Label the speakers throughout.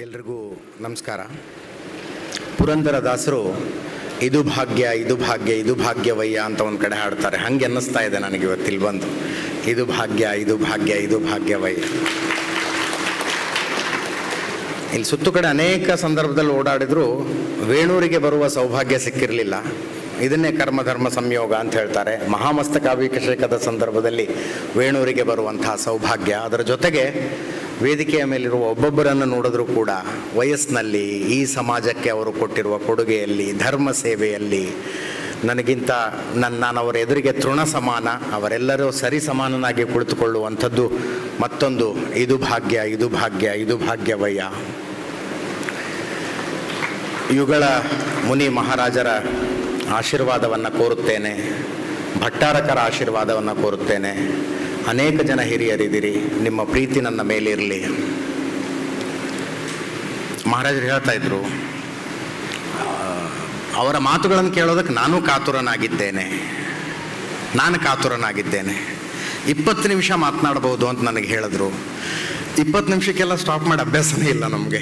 Speaker 1: ಎಲ್ರಿಗೂ ನಮಸ್ಕಾರ. ಪುರಂದರ ದಾಸರು, ಇದು ಭಾಗ್ಯ ಇದು ಭಾಗ್ಯ, ಇದು ಭಾಗ್ಯವಯ್ಯ ಅಂತ ಒಂದು ಕಡೆ ಹಾಡ್ತಾರೆ. ಹಂಗೆ ಅನ್ನಿಸ್ತಾ ಇದೆ ನನಗೆ ಇವತ್ತಿಲ್ಲಿ ಬಂದು. ಇದು ಭಾಗ್ಯ ಇದು ಭಾಗ್ಯ, ಇದು ಭಾಗ್ಯವಯ್ಯ. ಇಲ್ಲಿ ಸುತ್ತು ಕಡೆ ಅನೇಕ ಸಂದರ್ಭದಲ್ಲಿ ಓಡಾಡಿದ್ರು, ವೇಣೂರಿಗೆ ಬರುವ ಸೌಭಾಗ್ಯ ಸಿಕ್ಕಿರಲಿಲ್ಲ. ಇದನ್ನೇ ಕರ್ಮ, ಧರ್ಮ, ಸಂಯೋಗ ಅಂತ ಹೇಳ್ತಾರೆ. ಮಹಾಮಸ್ತಕಾಭಿಷೇಕದ ಸಂದರ್ಭದಲ್ಲಿ ವೇಣೂರಿಗೆ ಬರುವಂತಹ ಸೌಭಾಗ್ಯ. ಅದರ ಜೊತೆಗೆ ವೇದಿಕೆಯ ಮೇಲಿರುವ ಒಬ್ಬೊಬ್ಬರನ್ನು ನೋಡಿದ್ರೂ ಕೂಡ ವಯಸ್ಸಿನಲ್ಲಿ ಈ ಸಮಾಜಕ್ಕೆ ಅವರು ಕೊಟ್ಟಿರುವ ಕೊಡುಗೆಯಲ್ಲಿ, ಧರ್ಮ ಸೇವೆಯಲ್ಲಿ ನನಗಿಂತ ನನ್ನ ನಾನು ಅವರ ಎದುರಿಗೆ ತೃಣ ಸಮಾನ, ಅವರೆಲ್ಲರೂ ಸರಿ ಸಮಾನನಾಗಿ ಕುಳಿತುಕೊಳ್ಳುವಂಥದ್ದು ಮತ್ತೊಂದು ಇದು ಭಾಗ್ಯ ಇದು ಭಾಗ್ಯ, ಇದು ಭಾಗ್ಯವಯ್ಯ. ಇವುಗಳ ಮುನಿ ಮಹಾರಾಜರ ಆಶೀರ್ವಾದವನ್ನು ಕೋರುತ್ತೇನೆ, ಭಟ್ಟಾರಕರ ಆಶೀರ್ವಾದವನ್ನು ಕೋರುತ್ತೇನೆ. ಅನೇಕ ಜನ ಹಿರಿಯರಿದ್ದೀರಿ. ನಿಮ್ಮ ಪ್ರೀತಿ ನನ್ನ ಮೇಲಿರಲಿ ಮಹಾರಾಜರು ಹೇಳ್ತಾ ಇದ್ರು ಅವರ ಮಾತುಗಳನ್ನು ಕೇಳೋದಕ್ಕೆ ನಾನು ಕಾತುರನಾಗಿದ್ದೇನೆ. ನಾನು ಕಾತುರನಾಗಿದ್ದೇನೆ. ಇಪ್ಪತ್ತು ನಿಮಿಷ ಮಾತನಾಡಬಹುದು ಅಂತ ನನಗೆ ಹೇಳಿದ್ರು. ಇಪ್ಪತ್ತು ನಿಮಿಷಕ್ಕೆಲ್ಲ ಸ್ಟಾಪ್ ಮಾಡಿ ಅಭ್ಯಾಸನೇ ಇಲ್ಲ ನಮಗೆ.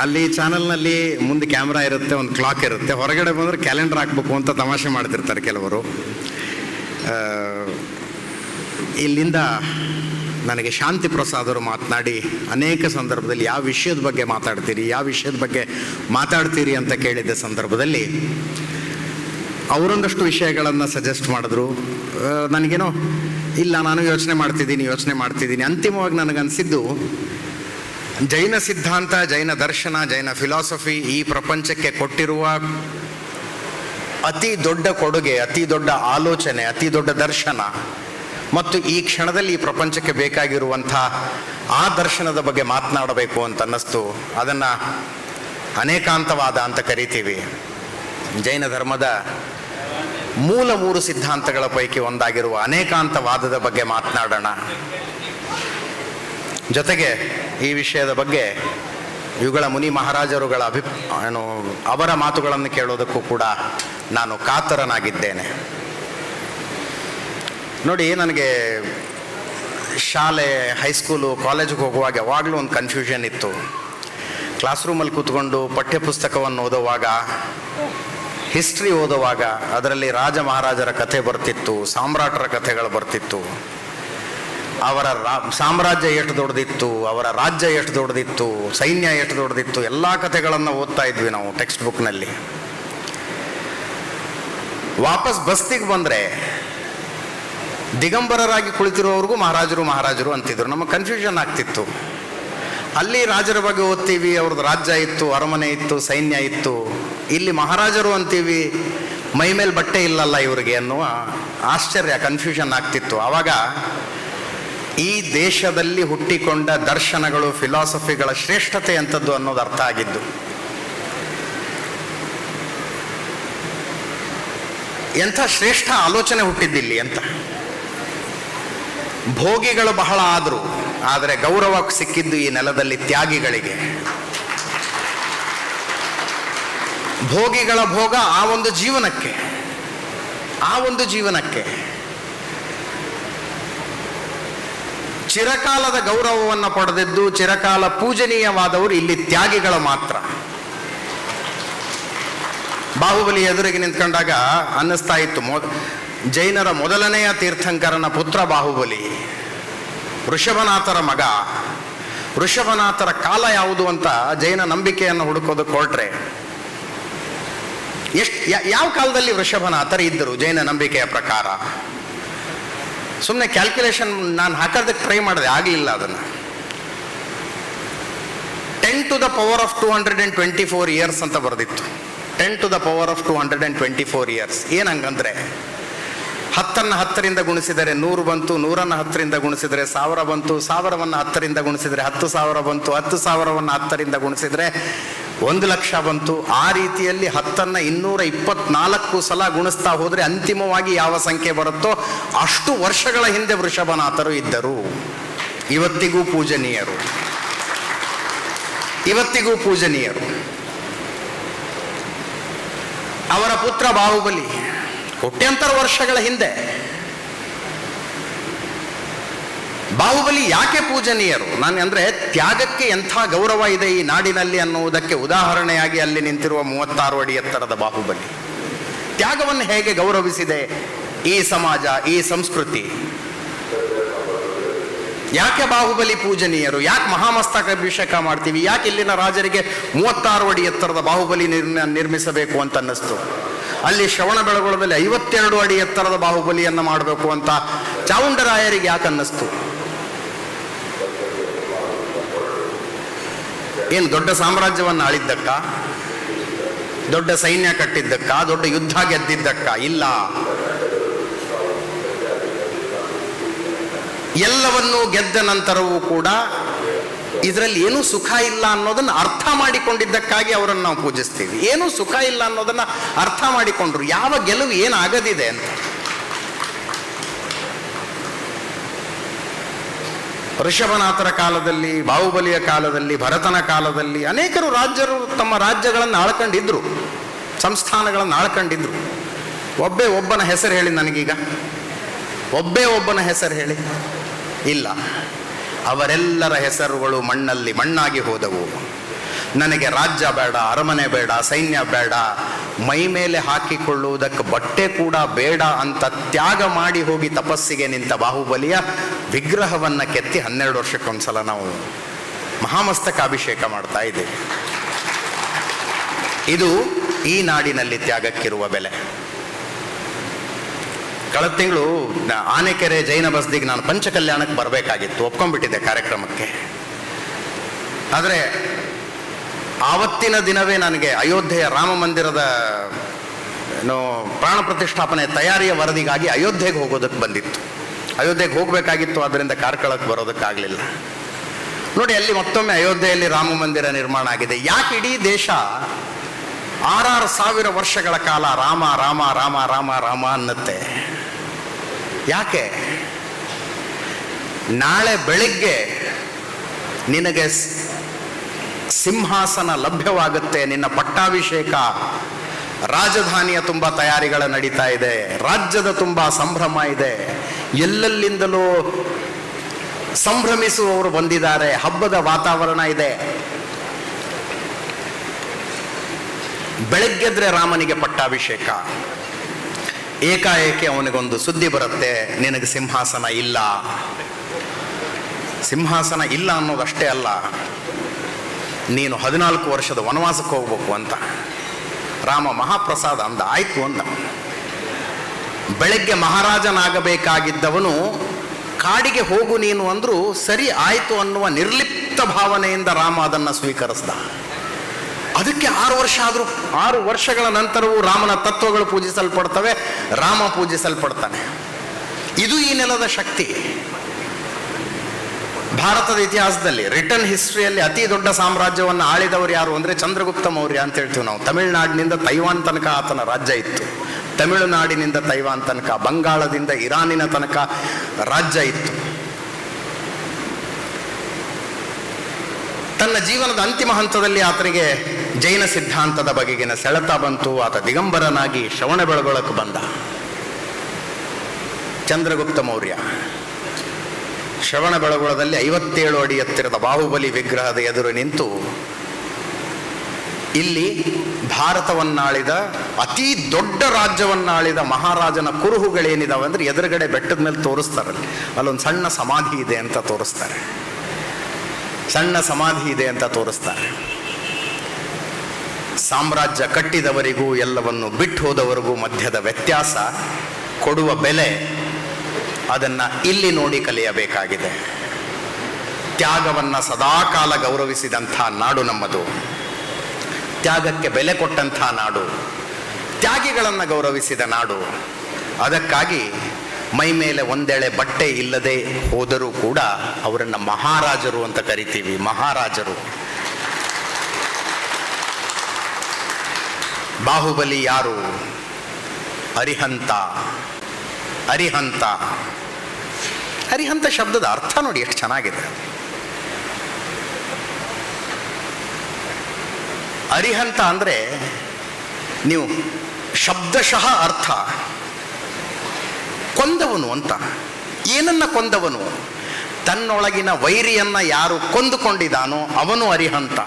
Speaker 1: ಅಲ್ಲಿ ಚಾನಲ್ನಲ್ಲಿ ಮುಂದೆ ಕ್ಯಾಮ್ರಾ ಇರುತ್ತೆ, ಒಂದು ಕ್ಲಾಕ್ ಇರುತ್ತೆ. ಹೊರಗಡೆ ಬಂದರೆ ಕ್ಯಾಲೆಂಡರ್ ಹಾಕ್ಬೇಕು ಅಂತ ತಮಾಷೆ ಮಾಡ್ತಿರ್ತಾರೆ ಕೆಲವರು. ಇಲ್ಲಿಂದ ನನಗೆ ಶಾಂತಿ ಪ್ರಸಾದರು ಮಾತನಾಡಿ ಅನೇಕ ಸಂದರ್ಭದಲ್ಲಿ ಯಾವ ವಿಷಯದ ಬಗ್ಗೆ ಮಾತಾಡ್ತೀರಿ, ಯಾವ ವಿಷಯದ ಬಗ್ಗೆ ಮಾತಾಡ್ತೀರಿ ಅಂತ ಕೇಳಿದ್ದ ಸಂದರ್ಭದಲ್ಲಿ ಅವರೊಂದಷ್ಟು ವಿಷಯಗಳನ್ನು ಸಜೆಸ್ಟ್ ಮಾಡಿದ್ರು. ನನಗೇನೋ, ಇಲ್ಲ, ನಾನು ಯೋಚನೆ ಮಾಡ್ತಿದ್ದೀನಿ ಯೋಚನೆ ಮಾಡ್ತಿದ್ದೀನಿ. ಅಂತಿಮವಾಗಿ ನನಗನ್ಸಿದ್ದು, ಜೈನ ಸಿದ್ಧಾಂತ, ಜೈನ ದರ್ಶನ, ಜೈನ ಫಿಲಾಸಫಿ ಈ ಪ್ರಪಂಚಕ್ಕೆ ಕೊಟ್ಟಿರುವ ಅತಿ ದೊಡ್ಡ ಕೊಡುಗೆ, ಅತಿ ದೊಡ್ಡ ಆಲೋಚನೆ, ಅತಿ ದೊಡ್ಡ ದರ್ಶನ. ಮತ್ತು ಈ ಕ್ಷಣದಲ್ಲಿ ಈ ಪ್ರಪಂಚಕ್ಕೆ ಬೇಕಾಗಿರುವಂಥ ಆ ದರ್ಶನದ ಬಗ್ಗೆ ಮಾತನಾಡಬೇಕು ಅಂತ ಅನ್ನಿಸ್ತು ಅದನ್ನು ಅನೇಕಾಂತವಾದ ಅಂತ ಕರಿತೀವಿ. ಜೈನ ಧರ್ಮದ ಮೂಲ ಮೂರು ಸಿದ್ಧಾಂತಗಳ ಪೈಕಿ ಒಂದಾಗಿರುವ ಅನೇಕಾಂತವಾದದ ಬಗ್ಗೆ ಮಾತನಾಡೋಣ. ಜೊತೆಗೆ ಈ ವಿಷಯದ ಬಗ್ಗೆ ಇವುಗಳ ಮುನಿ ಮಹಾರಾಜರುಗಳ ಅಭಿ ಏನು, ಅವರ ಮಾತುಗಳನ್ನು ಕೇಳೋದಕ್ಕೂ ಕೂಡ ನಾನು ಕಾತರನಾಗಿದ್ದೇನೆ. ನೋಡಿ, ನನಗೆ ಶಾಲೆ ಹೈಸ್ಕೂಲು ಕಾಲೇಜಿಗೆ ಹೋಗುವಾಗ ಯಾವಾಗಲೂ ಒಂದು ಕನ್ಫ್ಯೂಷನ್ ಇತ್ತು. ಕ್ಲಾಸ್ ರೂಮಲ್ಲಿ ಕೂತ್ಕೊಂಡು ಪಠ್ಯಪುಸ್ತಕವನ್ನು ಓದುವಾಗ ಹಿಸ್ಟ್ರಿ ಓದುವಾಗ, ಅದರಲ್ಲಿ ರಾಜ ಮಹಾರಾಜರ ಕಥೆ ಬರ್ತಿತ್ತು, ಸಾಮ್ರಾಟರ ಕಥೆಗಳು ಬರ್ತಿತ್ತು. ಅವರ ರಾ- ಸಾಮ್ರಾಜ್ಯ ಎಷ್ಟು ದೊಡ್ಡದಿತ್ತು, ಅವರ ರಾಜ್ಯ ಎಷ್ಟು ದೊಡ್ಡದಿತ್ತು, ಸೈನ್ಯ ಎಷ್ಟು ದೊಡ್ಡದಿತ್ತು, ಎಲ್ಲ ಕಥೆಗಳನ್ನು ಓದ್ತಾ ಇದ್ವಿ ನಾವು ಟೆಕ್ಸ್ಟ್ ಬುಕ್ನಲ್ಲಿ ವಾಪಸ್ ಬಸ್ತಿಗೆ ಬಂದರೆ ದಿಗಂಬರರಾಗಿ ಕುಳಿತಿರುವವ್ರಿಗೂ ಮಹಾರಾಜರು ಮಹಾರಾಜರು ಅಂತಿದ್ರು. ನಮಗೆ ಕನ್ಫ್ಯೂಷನ್ ಆಗ್ತಿತ್ತು. ಅಲ್ಲಿ ರಾಜರ ಬಗ್ಗೆ ಓದ್ತೀವಿ, ಅವ್ರದ್ದು ರಾಜ್ಯ ಇತ್ತು, ಅರಮನೆ ಇತ್ತು, ಸೈನ್ಯ ಇತ್ತು. ಇಲ್ಲಿ ಮಹಾರಾಜರು ಅಂತೀವಿ, ಮೈ ಮೇಲೆ ಬಟ್ಟೆ ಇಲ್ಲಲ್ಲ ಇವರಿಗೆ ಅನ್ನುವ ಆಶ್ಚರ್ಯ ಕನ್ಫ್ಯೂಷನ್ ಆಗ್ತಿತ್ತು. ಆವಾಗ ಈ ದೇಶದಲ್ಲಿ ಹುಟ್ಟಿಕೊಂಡ ದರ್ಶನಗಳು ಫಿಲಾಸಫಿಗಳ ಶ್ರೇಷ್ಠತೆ ಅಂಥದ್ದು ಅನ್ನೋದು ಅರ್ಥ ಆಗಿದ್ದು. ಎಂಥ ಶ್ರೇಷ್ಠ ಆಲೋಚನೆ ಹುಟ್ಟಿದ್ದಿಲ್ಲಿ ಅಂತ. ಭೋಗಿಗಳು ಬಹಳ ಆದರೂ, ಆದರೆ ಗೌರವ ಸಿಕ್ಕಿದ್ದು ಈ ನೆಲದಲ್ಲಿ ತ್ಯಾಗಿಗಳಿಗೆ. ಭೋಗಿಗಳ ಭೋಗ ಆ ಒಂದು ಜೀವನಕ್ಕೆ, ಆ ಒಂದು ಜೀವನಕ್ಕೆ. ಚಿರಕಾಲದ ಗೌರವವನ್ನು ಪಡೆದಿದ್ದು ಚಿರಕಾಲ ಪೂಜನೀಯವಾದವರು ಇಲ್ಲಿ ತ್ಯಾಗಿಗಳು ಮಾತ್ರ. ಬಾಹುಬಲಿ ಎದುರಿಗೆ ನಿಂತ್ಕೊಂಡಾಗ ಅನ್ನಿಸ್ತಾ ಇತ್ತು, ಮೊ, ಜೈನರ ಮೊದಲನೆಯ ತೀರ್ಥಂಕರನ ಪುತ್ರ ಬಾಹುಬಲಿ ವೃಷಭನಾಥರ ಮಗ. ವೃಷಭನಾಥರ ಕಾಲ ಯಾವುದು ಅಂತ ಜೈನ ನಂಬಿಕೆಯನ್ನು ಹುಡುಕೋದು ಹೊರಟ್ರೆ ಎಷ್ಟು ಯಾವ ಕಾಲದಲ್ಲಿ ವೃಷಭನಾಥರು ಇದ್ದರು ಜೈನ ನಂಬಿಕೆಯ ಪ್ರಕಾರ? ಸುಮ್ಮನೆ ಕ್ಯಾಲ್ಕುಲೇಷನ್ ನಾನು ಹಾಕೋದಕ್ಕೆ ಟ್ರೈ ಮಾಡಿದೆ, ಆಗಲಿಲ್ಲ ಅದನ್ನು. Ten to the power of two hundred and twenty four years ಅಂತ ಬರೆದಿತ್ತು. Ten to the power of two hundred and twenty four years ಏನಂಗಂದ್ರೆ ಹತ್ತನ್ನು ಹತ್ತರಿಂದ ಗುಣಿಸಿದರೆ ನೂರು ಬಂತು, ನೂರನ್ನು ಹತ್ತರಿಂದ ಗುಣಿಸಿದರೆ ಸಾವಿರ ಬಂತು, ಸಾವಿರವನ್ನು ಹತ್ತರಿಂದ ಗುಣಿಸಿದರೆ ಹತ್ತು ಸಾವಿರ ಬಂತು, ಹತ್ತು ಸಾವಿರವನ್ನು ಹತ್ತರಿಂದ ಗುಣಿಸಿದರೆ ಒಂದು ಲಕ್ಷ ಬಂತು. ಆ ರೀತಿಯಲ್ಲಿ ಹತ್ತನ್ನು ಇನ್ನೂರ ಇಪ್ಪತ್ನಾಲ್ಕು ಸಲ ಗುಣಿಸ್ತಾ ಹೋದರೆ ಅಂತಿಮವಾಗಿ ಯಾವ ಸಂಖ್ಯೆ ಬರುತ್ತೋ ಅಷ್ಟು ವರ್ಷಗಳ ಹಿಂದೆ ವೃಷಭನಾಥರು ಇದ್ದರು. ಇವತ್ತಿಗೂ ಪೂಜನೀಯರು. ಇವತ್ತಿಗೂ ಪೂಜನೀಯರು. ಅವರ ಪುತ್ರ ಬಾಹುಬಲಿ. ಕೋಟ್ಯಂತರ ವರ್ಷಗಳ ಹಿಂದೆ ಬಾಹುಬಲಿ ಯಾಕೆ ಪೂಜನೀಯರು? ನಾನು ಅಂದರೆ ತ್ಯಾಗಕ್ಕೆ ಎಂಥ ಗೌರವ ಇದೆ ಈ ನಾಡಿನಲ್ಲಿ ಅನ್ನುವುದಕ್ಕೆ ಉದಾಹರಣೆಯಾಗಿ ಅಲ್ಲಿ ನಿಂತಿರುವ ಮೂವತ್ತಾರು ಅಡಿ ಎತ್ತರದ ಬಾಹುಬಲಿ. ತ್ಯಾಗವನ್ನು ಹೇಗೆ ಗೌರವಿಸಿದೆ ಈ ಸಮಾಜ, ಈ ಸಂಸ್ಕೃತಿ? ಯಾಕೆ ಬಾಹುಬಲಿ ಪೂಜನೀಯರು? ಯಾಕೆ ಮಹಾಮಸ್ತಕ ಅಭಿಷೇಕ ಮಾಡ್ತೀವಿ? ಯಾಕೆ ಇಲ್ಲಿನ ರಾಜರಿಗೆ ಮೂವತ್ತಾರು ಅಡಿ ಎತ್ತರದ ಬಾಹುಬಲಿ ನಿರ್ಮ, ನಿರ್ಮಿಸಬೇಕು ಅಂತ ಅನ್ನಿಸ್ತು? ಅಲ್ಲಿ ಶ್ರವಣ ಬೆಳಗೊಳದಲ್ಲಿ ಐವತ್ತೆರಡು ಅಡಿ ಎತ್ತರದ ಬಾಹುಬಲಿಯನ್ನು ಮಾಡಬೇಕು ಅಂತ ಚಾವುಂಡರಾಯರಿಗೆ ಯಾಕೆ ಅನ್ನಿಸ್ತು? ಏನು ದೊಡ್ಡ ಸಾಮ್ರಾಜ್ಯವನ್ನು ಆಳಿದ್ದಕ್ಕ? ದೊಡ್ಡ ಸೈನ್ಯ ಕಟ್ಟಿದ್ದಕ್ಕ? ದೊಡ್ಡ ಯುದ್ಧ ಗೆದ್ದಿದ್ದಕ್ಕ? ಇಲ್ಲ. ಎಲ್ಲವನ್ನೂ ಗೆದ್ದ ನಂತರವೂ ಕೂಡ ಇದರಲ್ಲಿ ಏನೂ ಸುಖ ಇಲ್ಲ ಅನ್ನೋದನ್ನ ಅರ್ಥ ಮಾಡಿಕೊಂಡಿದ್ದಕ್ಕಾಗಿ ಅವರನ್ನು ನಾವು ಪೂಜಿಸ್ತೀವಿ. ಏನೂ ಸುಖ ಇಲ್ಲ ಅನ್ನೋದನ್ನ ಅರ್ಥ ಮಾಡಿಕೊಂಡ್ರು. ಯಾವ ಗೆಲುವು ಏನಾಗದಿದೆ ಅಂತ. ಋಷಭನಾಥರ ಕಾಲದಲ್ಲಿ, ಬಾಹುಬಲಿಯ ಕಾಲದಲ್ಲಿ, ಭರತನ ಕಾಲದಲ್ಲಿ ಅನೇಕರು ರಾಜ್ಯರು ತಮ್ಮ ರಾಜ್ಯಗಳನ್ನು ಆಳ್ಕೊಂಡಿದ್ರು, ಸಂಸ್ಥಾನಗಳನ್ನು ಆಳ್ಕೊಂಡಿದ್ರು. ಒಬ್ಬೇ ಒಬ್ಬನ ಹೆಸರು ಹೇಳಿ ನನಗೀಗ. ಒಬ್ಬೇ ಒಬ್ಬನ ಹೆಸರು ಹೇಳಿ. ಇಲ್ಲ. ಅವರೆಲ್ಲರ ಹೆಸರುಗಳು ಮಣ್ಣಲ್ಲಿ ಮಣ್ಣಾಗಿ ಹೋದವು. ನನಗೆ ರಾಜ್ಯ ಬೇಡ, ಅರಮನೆ ಬೇಡ, ಸೈನ್ಯ ಬೇಡ, ಮೈ ಮೇಲೆ ಹಾಕಿಕೊಳ್ಳುವುದಕ್ಕೆ ಬಟ್ಟೆ ಕೂಡ ಬೇಡ ಅಂತ ತ್ಯಾಗ ಮಾಡಿ ಹೋಗಿ ತಪಸ್ಸಿಗೆ ನಿಂತ ಬಾಹುಬಲಿಯ ವಿಗ್ರಹವನ್ನು ಕೆತ್ತಿ ಹನ್ನೆರಡು ವರ್ಷಕ್ಕೊಂದ್ಸಲ ನಾವು ಮಹಾಮಸ್ತಕ ಅಭಿಷೇಕ ಮಾಡ್ತಾ ಇದ್ದೇವೆ. ಇದು ಈ ನಾಡಿನಲ್ಲಿ ತ್ಯಾಗಕ್ಕಿರುವ ಬೆಲೆ. ಕಳೆದ ತಿಂಗಳು ಆನೆಕೆರೆ ಜೈನ ಬಸ್ದಿಗೆ ನಾನು ಪಂಚಕಲ್ಯಾಣಕ್ಕೆ ಬರಬೇಕಾಗಿತ್ತು, ಒಪ್ಕೊಂಡ್ಬಿಟ್ಟಿದ್ದೆ ಕಾರ್ಯಕ್ರಮಕ್ಕೆ. ಆದರೆ ಆವತ್ತಿನ ದಿನವೇ ನನಗೆ ಅಯೋಧ್ಯೆಯ ರಾಮ ಮಂದಿರದ ಪ್ರಾಣ ಪ್ರತಿಷ್ಠಾಪನೆ ತಯಾರಿಯ ವರದಿಗಾಗಿ ಅಯೋಧ್ಯೆಗೆ ಹೋಗೋದಕ್ಕೆ ಬಂದಿತ್ತು. ಅಯೋಧ್ಯೆಗೆ ಹೋಗಬೇಕಾಗಿತ್ತು ಅದರಿಂದ ಕಾರ್ಕಳಕ್ಕೆ ಬರೋದಕ್ಕಾಗಲಿಲ್ಲ. ನೋಡಿ, ಅಲ್ಲಿ ಮತ್ತೊಮ್ಮೆ ಅಯೋಧ್ಯೆಯಲ್ಲಿ ರಾಮ ಮಂದಿರ ನಿರ್ಮಾಣ ಆಗಿದೆ. ಯಾಕೆ ಇಡೀ ದೇಶ ಆರಾರು ಸಾವಿರ ವರ್ಷಗಳ ಕಾಲ ರಾಮ ರಾಮ ರಾಮ ರಾಮ ರಾಮ ಅನ್ನತ್ತೆ? ಯಾಕೆ? ನಾಳೆ ಬೆಳಿಗ್ಗೆ ನಿನಗೆ ಸಿಂಹಾಸನ ಲಭ್ಯವಾಗುತ್ತೆ. ನಿನ್ನ ಪಟ್ಟಾಭಿಷೇಕ ರಾಜಧಾನಿಯ ತುಂಬ ತಯಾರಿಗಳ ನಡೀತಾ ಇದೆ. ರಾಜ್ಯದ ತುಂಬ ಸಂಭ್ರಮ ಇದೆ. ಎಲ್ಲೆಲ್ಲಿಂದಲೂ ಸಂಭ್ರಮಿಸುವವರು ಬಂದಿದ್ದಾರೆ. ಹಬ್ಬದ ವಾತಾವರಣ ಇದೆ. ಬೆಳಗ್ಗೆದ್ರೆ ರಾಮನಿಗೆ ಪಟ್ಟಾಭಿಷೇಕ. ಏಕಾಏಕಿ ಅವನಿಗೊಂದು ಸುದ್ದಿ ಬರುತ್ತೆ, ನಿನಗೆ ಸಿಂಹಾಸನ ಇಲ್ಲ. ಸಿಂಹಾಸನ ಇಲ್ಲ ಅನ್ನೋದಷ್ಟೇ ಅಲ್ಲ, ನೀನು ಹದಿನಾಲ್ಕು ವರ್ಷದ ವನವಾಸಕ್ಕೆ ಹೋಗ್ಬೇಕು ಅಂತ. ರಾಮ ಮಹಾಪ್ರಸಾದ ಅಂದ, ಆಯ್ತು ಅಂದ. ಬೆಳಗ್ಗೆ ಮಹಾರಾಜನಾಗಬೇಕಾಗಿದ್ದವನು, ಕಾಡಿಗೆ ಹೋಗು ನೀನು ಅಂದರೂ ಸರಿ ಆಯಿತು ಅನ್ನುವ ನಿರ್ಲಿಪ್ತ ಭಾವನೆಯಿಂದ ರಾಮ ಅದನ್ನು ಸ್ವೀಕರಿಸ್ದ. ಅದಕ್ಕೆ ಆರು ವರ್ಷ ಆದರೂ, ಆರು ವರ್ಷಗಳ ನಂತರವೂ ರಾಮನ ತತ್ವಗಳು ಪೂಜಿಸಲ್ಪಡ್ತವೆ, ರಾಮ ಪೂಜಿಸಲ್ಪಡ್ತಾನೆ. ಇದು ಈ ನೆಲದ ಶಕ್ತಿ. ಭಾರತದ ಇತಿಹಾಸದಲ್ಲಿ, ರಿಟರ್ನ್ ಹಿಸ್ಟ್ರಿಯಲ್ಲಿ ಅತಿ ದೊಡ್ಡ ಸಾಮ್ರಾಜ್ಯವನ್ನು ಆಳಿದವರು ಯಾರು ಅಂದರೆ ಚಂದ್ರಗುಪ್ತ ಮೌರ್ಯ ಅಂತ ಹೇಳ್ತೀವಿ ನಾವು. ತಮಿಳುನಾಡಿನಿಂದ ತೈವಾನ್ ತನಕ ಆತನ ರಾಜ್ಯ ಇತ್ತು. ತಮಿಳುನಾಡಿನಿಂದ ತೈವಾನ್ ತನಕ, ಬಂಗಾಳದಿಂದ ಇರಾನಿನ ತನಕ ರಾಜ್ಯ ಇತ್ತು. ತನ್ನ ಜೀವನದ ಅಂತಿಮ ಹಂತದಲ್ಲಿ ಆತನಿಗೆ ಜೈನ ಸಿದ್ಧಾಂತದ ಬಗೆಗಿನ ಸೆಳೆತ ಬಂತು. ಆತ ದಿಗಂಬರನಾಗಿ ಶ್ರವಣ ಬೆಳಗೊಳಕ್ಕೆ ಬಂದ. ಚಂದ್ರಗುಪ್ತ ಮೌರ್ಯ. ಶ್ರವಣ ಬೆಳಗೊಳದಲ್ಲಿ ಐವತ್ತೇಳು ಅಡಿ ಎತ್ತಿರದ ಬಾಹುಬಲಿ ವಿಗ್ರಹದ ಎದುರು ನಿಂತು ಇಲ್ಲಿ ಭಾರತವನ್ನಾಳಿದ, ಅತಿ ದೊಡ್ಡ ರಾಜ್ಯವನ್ನಾಳಿದ ಮಹಾರಾಜನ ಕುರುಹುಗಳೇನಿದಾವೆ ಅಂದ್ರೆ ಎದುರುಗಡೆ ಬೆಟ್ಟದ ಮೇಲೆ ತೋರಿಸ್ತಾರೆ ಅಲ್ಲೊಂದು ಸಣ್ಣ ಸಮಾಧಿ ಇದೆ ಅಂತ ತೋರಿಸ್ತಾರೆ. ಸಣ್ಣ ಸಮಾಧಿ ಇದೆ ಅಂತ ತೋರಿಸ್ತಾರೆ. ಸಾಮ್ರಾಜ್ಯ ಕಟ್ಟಿದವರಿಗೂ ಎಲ್ಲವನ್ನು ಬಿಟ್ಟು ಹೋದವರಿಗೂ ಮಧ್ಯದ ವ್ಯತ್ಯಾಸ, ಕೊಡುವ ಬೆಲೆ ಅದನ್ನು ಇಲ್ಲಿ ನೋಡಿ ಕಲಿಯಬೇಕಾಗಿದೆ. ತ್ಯಾಗವನ್ನು ಸದಾಕಾಲ ಗೌರವಿಸಿದಂಥ ನಾಡು ನಮ್ಮದು. ತ್ಯಾಗಕ್ಕೆ ಬೆಲೆ ಕೊಟ್ಟಂಥ ನಾಡು, ತ್ಯಾಗಿಗಳನ್ನು ಗೌರವಿಸಿದ ನಾಡು. ಅದಕ್ಕಾಗಿ ಮೈ ಮೇಲೆ ಒಂದೆಳೆ ಬಟ್ಟೆ ಇಲ್ಲದೆ ಹೋದರೂ ಕೂಡ ಅವರನ್ನು ಮಹಾರಾಜರು ಅಂತ ಕರಿತೀವಿ, ಮಹಾರಾಜರು. ಬಾಹುಬಲಿ ಯಾರು? ಅರಿಹಂತ. ಅರಿಹಂತ. ಅರಿಹಂತ ಶಬ್ದದ ಅರ್ಥ ನೋಡಿ, ಎಷ್ಟು ಚೆನ್ನಾಗಿದೆ. ಅರಿಹಂತ ಅಂದರೆ ನೀವು ಶಬ್ದಶಃ ಅರ್ಥ. ಕೊಂದವನು ಅಂತ. ಏನನ್ನ ಕೊಂದವನು? ತನ್ನೊಳಗಿನ ವೈರಿಯನ್ನ ಯಾರು ಕೊಂದುಕೊಂಡಿದ್ದಾನೋ ಅವನು ಅರಿಹಂತ.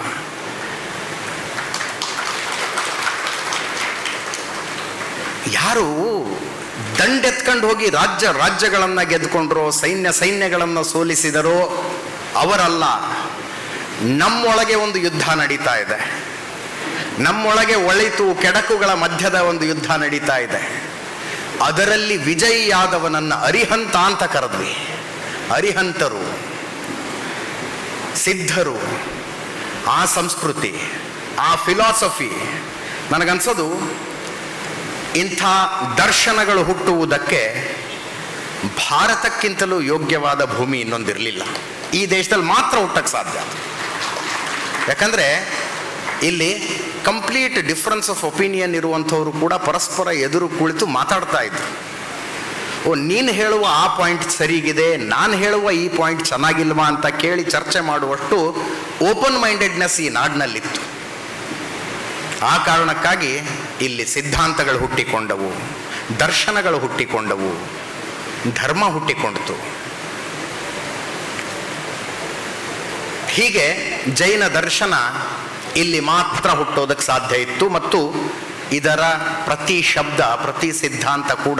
Speaker 1: ಯಾರು ದಂಡೆತ್ಕೊಂಡು ಹೋಗಿ ರಾಜ್ಯ ರಾಜ್ಯಗಳನ್ನ ಗೆದ್ಕೊಂಡ್ರೋ, ಸೈನ್ಯ ಸೈನ್ಯಗಳನ್ನ ಸೋಲಿಸಿದರೋ ಅವರಲ್ಲ. ನಮ್ಮೊಳಗೆ ಒಂದು ಯುದ್ಧ ನಡೀತಾ ಇದೆ. ನಮ್ಮೊಳಗೆ ಒಳಿತು ಕೆಡಕುಗಳ ಮಧ್ಯದ ಒಂದು ಯುದ್ಧ ನಡೀತಾ ಇದೆ. ಅದರಲ್ಲಿ ವಿಜಯಿಯಾದವನನ್ನ ಅರಿಹಂತ ಅಂತ ಕರೆದ್ವಿ. ಅರಿಹಂತರು, ಸಿದ್ಧರು, ಆ ಸಂಸ್ಕೃತಿ, ಆ ಫಿಲಾಸಫಿ, ನನಗನ್ಸೋದು ಇಂಥ ದರ್ಶನಗಳು ಹುಟ್ಟುವುದಕ್ಕೆ ಭಾರತಕ್ಕಿಂತಲೂ ಯೋಗ್ಯವಾದ ಭೂಮಿ ಇನ್ನೊಂದಿರಲಿಲ್ಲ. ಈ ದೇಶದಲ್ಲಿ ಮಾತ್ರ ಹುಟ್ಟಕ್ಕೆ ಸಾಧ್ಯ. ಯಾಕಂದರೆ ಇಲ್ಲಿ ಕಂಪ್ಲೀಟ್ ಡಿಫ್ರೆನ್ಸ್ ಆಫ್ ಒಪಿನಿಯನ್ ಇರುವಂಥವರು ಕೂಡ ಪರಸ್ಪರ ಎದುರು ಕುಳಿತು ಮಾತಾಡ್ತಾ ಇದ್ರು. ಓ, ನೀನು ಹೇಳುವ ಆ ಪಾಯಿಂಟ್ ಸರಿಗಿದೆ, ನಾನು ಹೇಳುವ ಈ ಪಾಯಿಂಟ್ ಚೆನ್ನಾಗಿಲ್ವಾ ಅಂತ ಕೇಳಿ ಚರ್ಚೆ ಮಾಡುವಷ್ಟು ಓಪನ್ ಮೈಂಡೆಡ್ನೆಸ್ ಈ ನಾಡಿನಲ್ಲಿತ್ತು. ಆ ಕಾರಣಕ್ಕಾಗಿ ಇಲ್ಲಿ ಸಿದ್ಧಾಂತಗಳು ಹುಟ್ಟಿಕೊಂಡವು, ದರ್ಶನಗಳು ಹುಟ್ಟಿಕೊಂಡವು, ಧರ್ಮ ಹುಟ್ಟಿಕೊಂಡಿತು. ಹೀಗೆ ಜೈನ ದರ್ಶನ ಇಲ್ಲಿ ಮಾತ್ರ ಹುಟ್ಟೋದಕ್ಕೆ ಸಾಧ್ಯ ಇತ್ತು ಮತ್ತು ಇದರ ಪ್ರತಿ ಶಬ್ದ, ಪ್ರತಿ ಸಿದ್ಧಾಂತ ಕೂಡ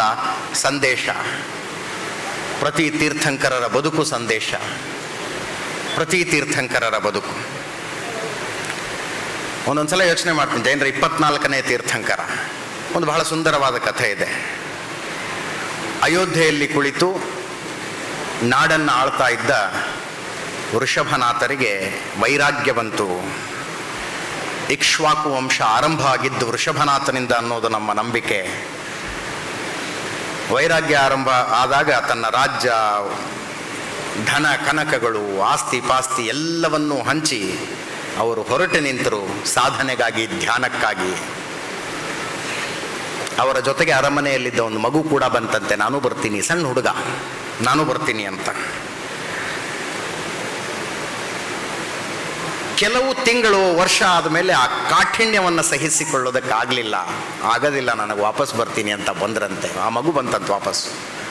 Speaker 1: ಸಂದೇಶ. ಪ್ರತಿ ತೀರ್ಥಂಕರರ ಬದುಕು ಸಂದೇಶ. ಪ್ರತಿ ತೀರ್ಥಂಕರರ ಬದುಕು. ಒಂದೊಂದ್ಸಲ ಯೋಚನೆ ಮಾಡ್ತೀನಿ, ಜೈನರ ಇಪ್ಪತ್ನಾಲ್ಕನೇ ತೀರ್ಥಂಕರ. ಒಂದು ಬಹಳ ಸುಂದರವಾದ ಕಥೆ ಇದೆ. ಅಯೋಧ್ಯೆಯಲ್ಲಿ ಕುಳಿತು ನಾಡನ್ನು ಆಳ್ತಾ ಇದ್ದ ವೃಷಭನಾಥರಿಗೆ ವೈರಾಗ್ಯ ಬಂತು. ಇಕ್ಷ್ವಾಕು ವಂಶ ಆರಂಭ ಆಗಿದ್ದು ವೃಷಭನಾಥನಿಂದ ಅನ್ನೋದು ನಮ್ಮ ನಂಬಿಕೆ. ವೈರಾಗ್ಯ ಆರಂಭ ಆದಾಗ ತನ್ನ ರಾಜ್ಯ, ಧನ, ಕನಕಗಳು, ಆಸ್ತಿ ಪಾಸ್ತಿ ಎಲ್ಲವನ್ನೂ ಹಂಚಿ ಅವರು ಹೊರಟು ನಿಂತರು ಸಾಧನೆಗಾಗಿ, ಧ್ಯಾನಕ್ಕಾಗಿ. ಅವರ ಜೊತೆಗೆ ಅರಮನೆಯಲ್ಲಿದ್ದ ಒಂದು ಮಗು ಕೂಡ ಬಂತಂತೆ. ನಾನು ಬರ್ತೀನಿ, ಸಣ್ಣ ಹುಡುಗ. ನಾನು ಬರ್ತೀನಿ ಅಂತ. ಕೆಲವು ತಿಂಗಳು ವರ್ಷ ಆದಮೇಲೆ ಆ ಕಾಠಿಣ್ಯವನ್ನು ಸಹಿಸಿಕೊಳ್ಳೋದಕ್ಕಾಗಲಿಲ್ಲ. ಆಗೋದಿಲ್ಲ, ನನಗೆ ವಾಪಸ್ ಬರ್ತೀನಿ ಅಂತ ಬಂದ್ರಂತೆ. ಆ ಮಗು ಬಂತಂತ ವಾಪಸ್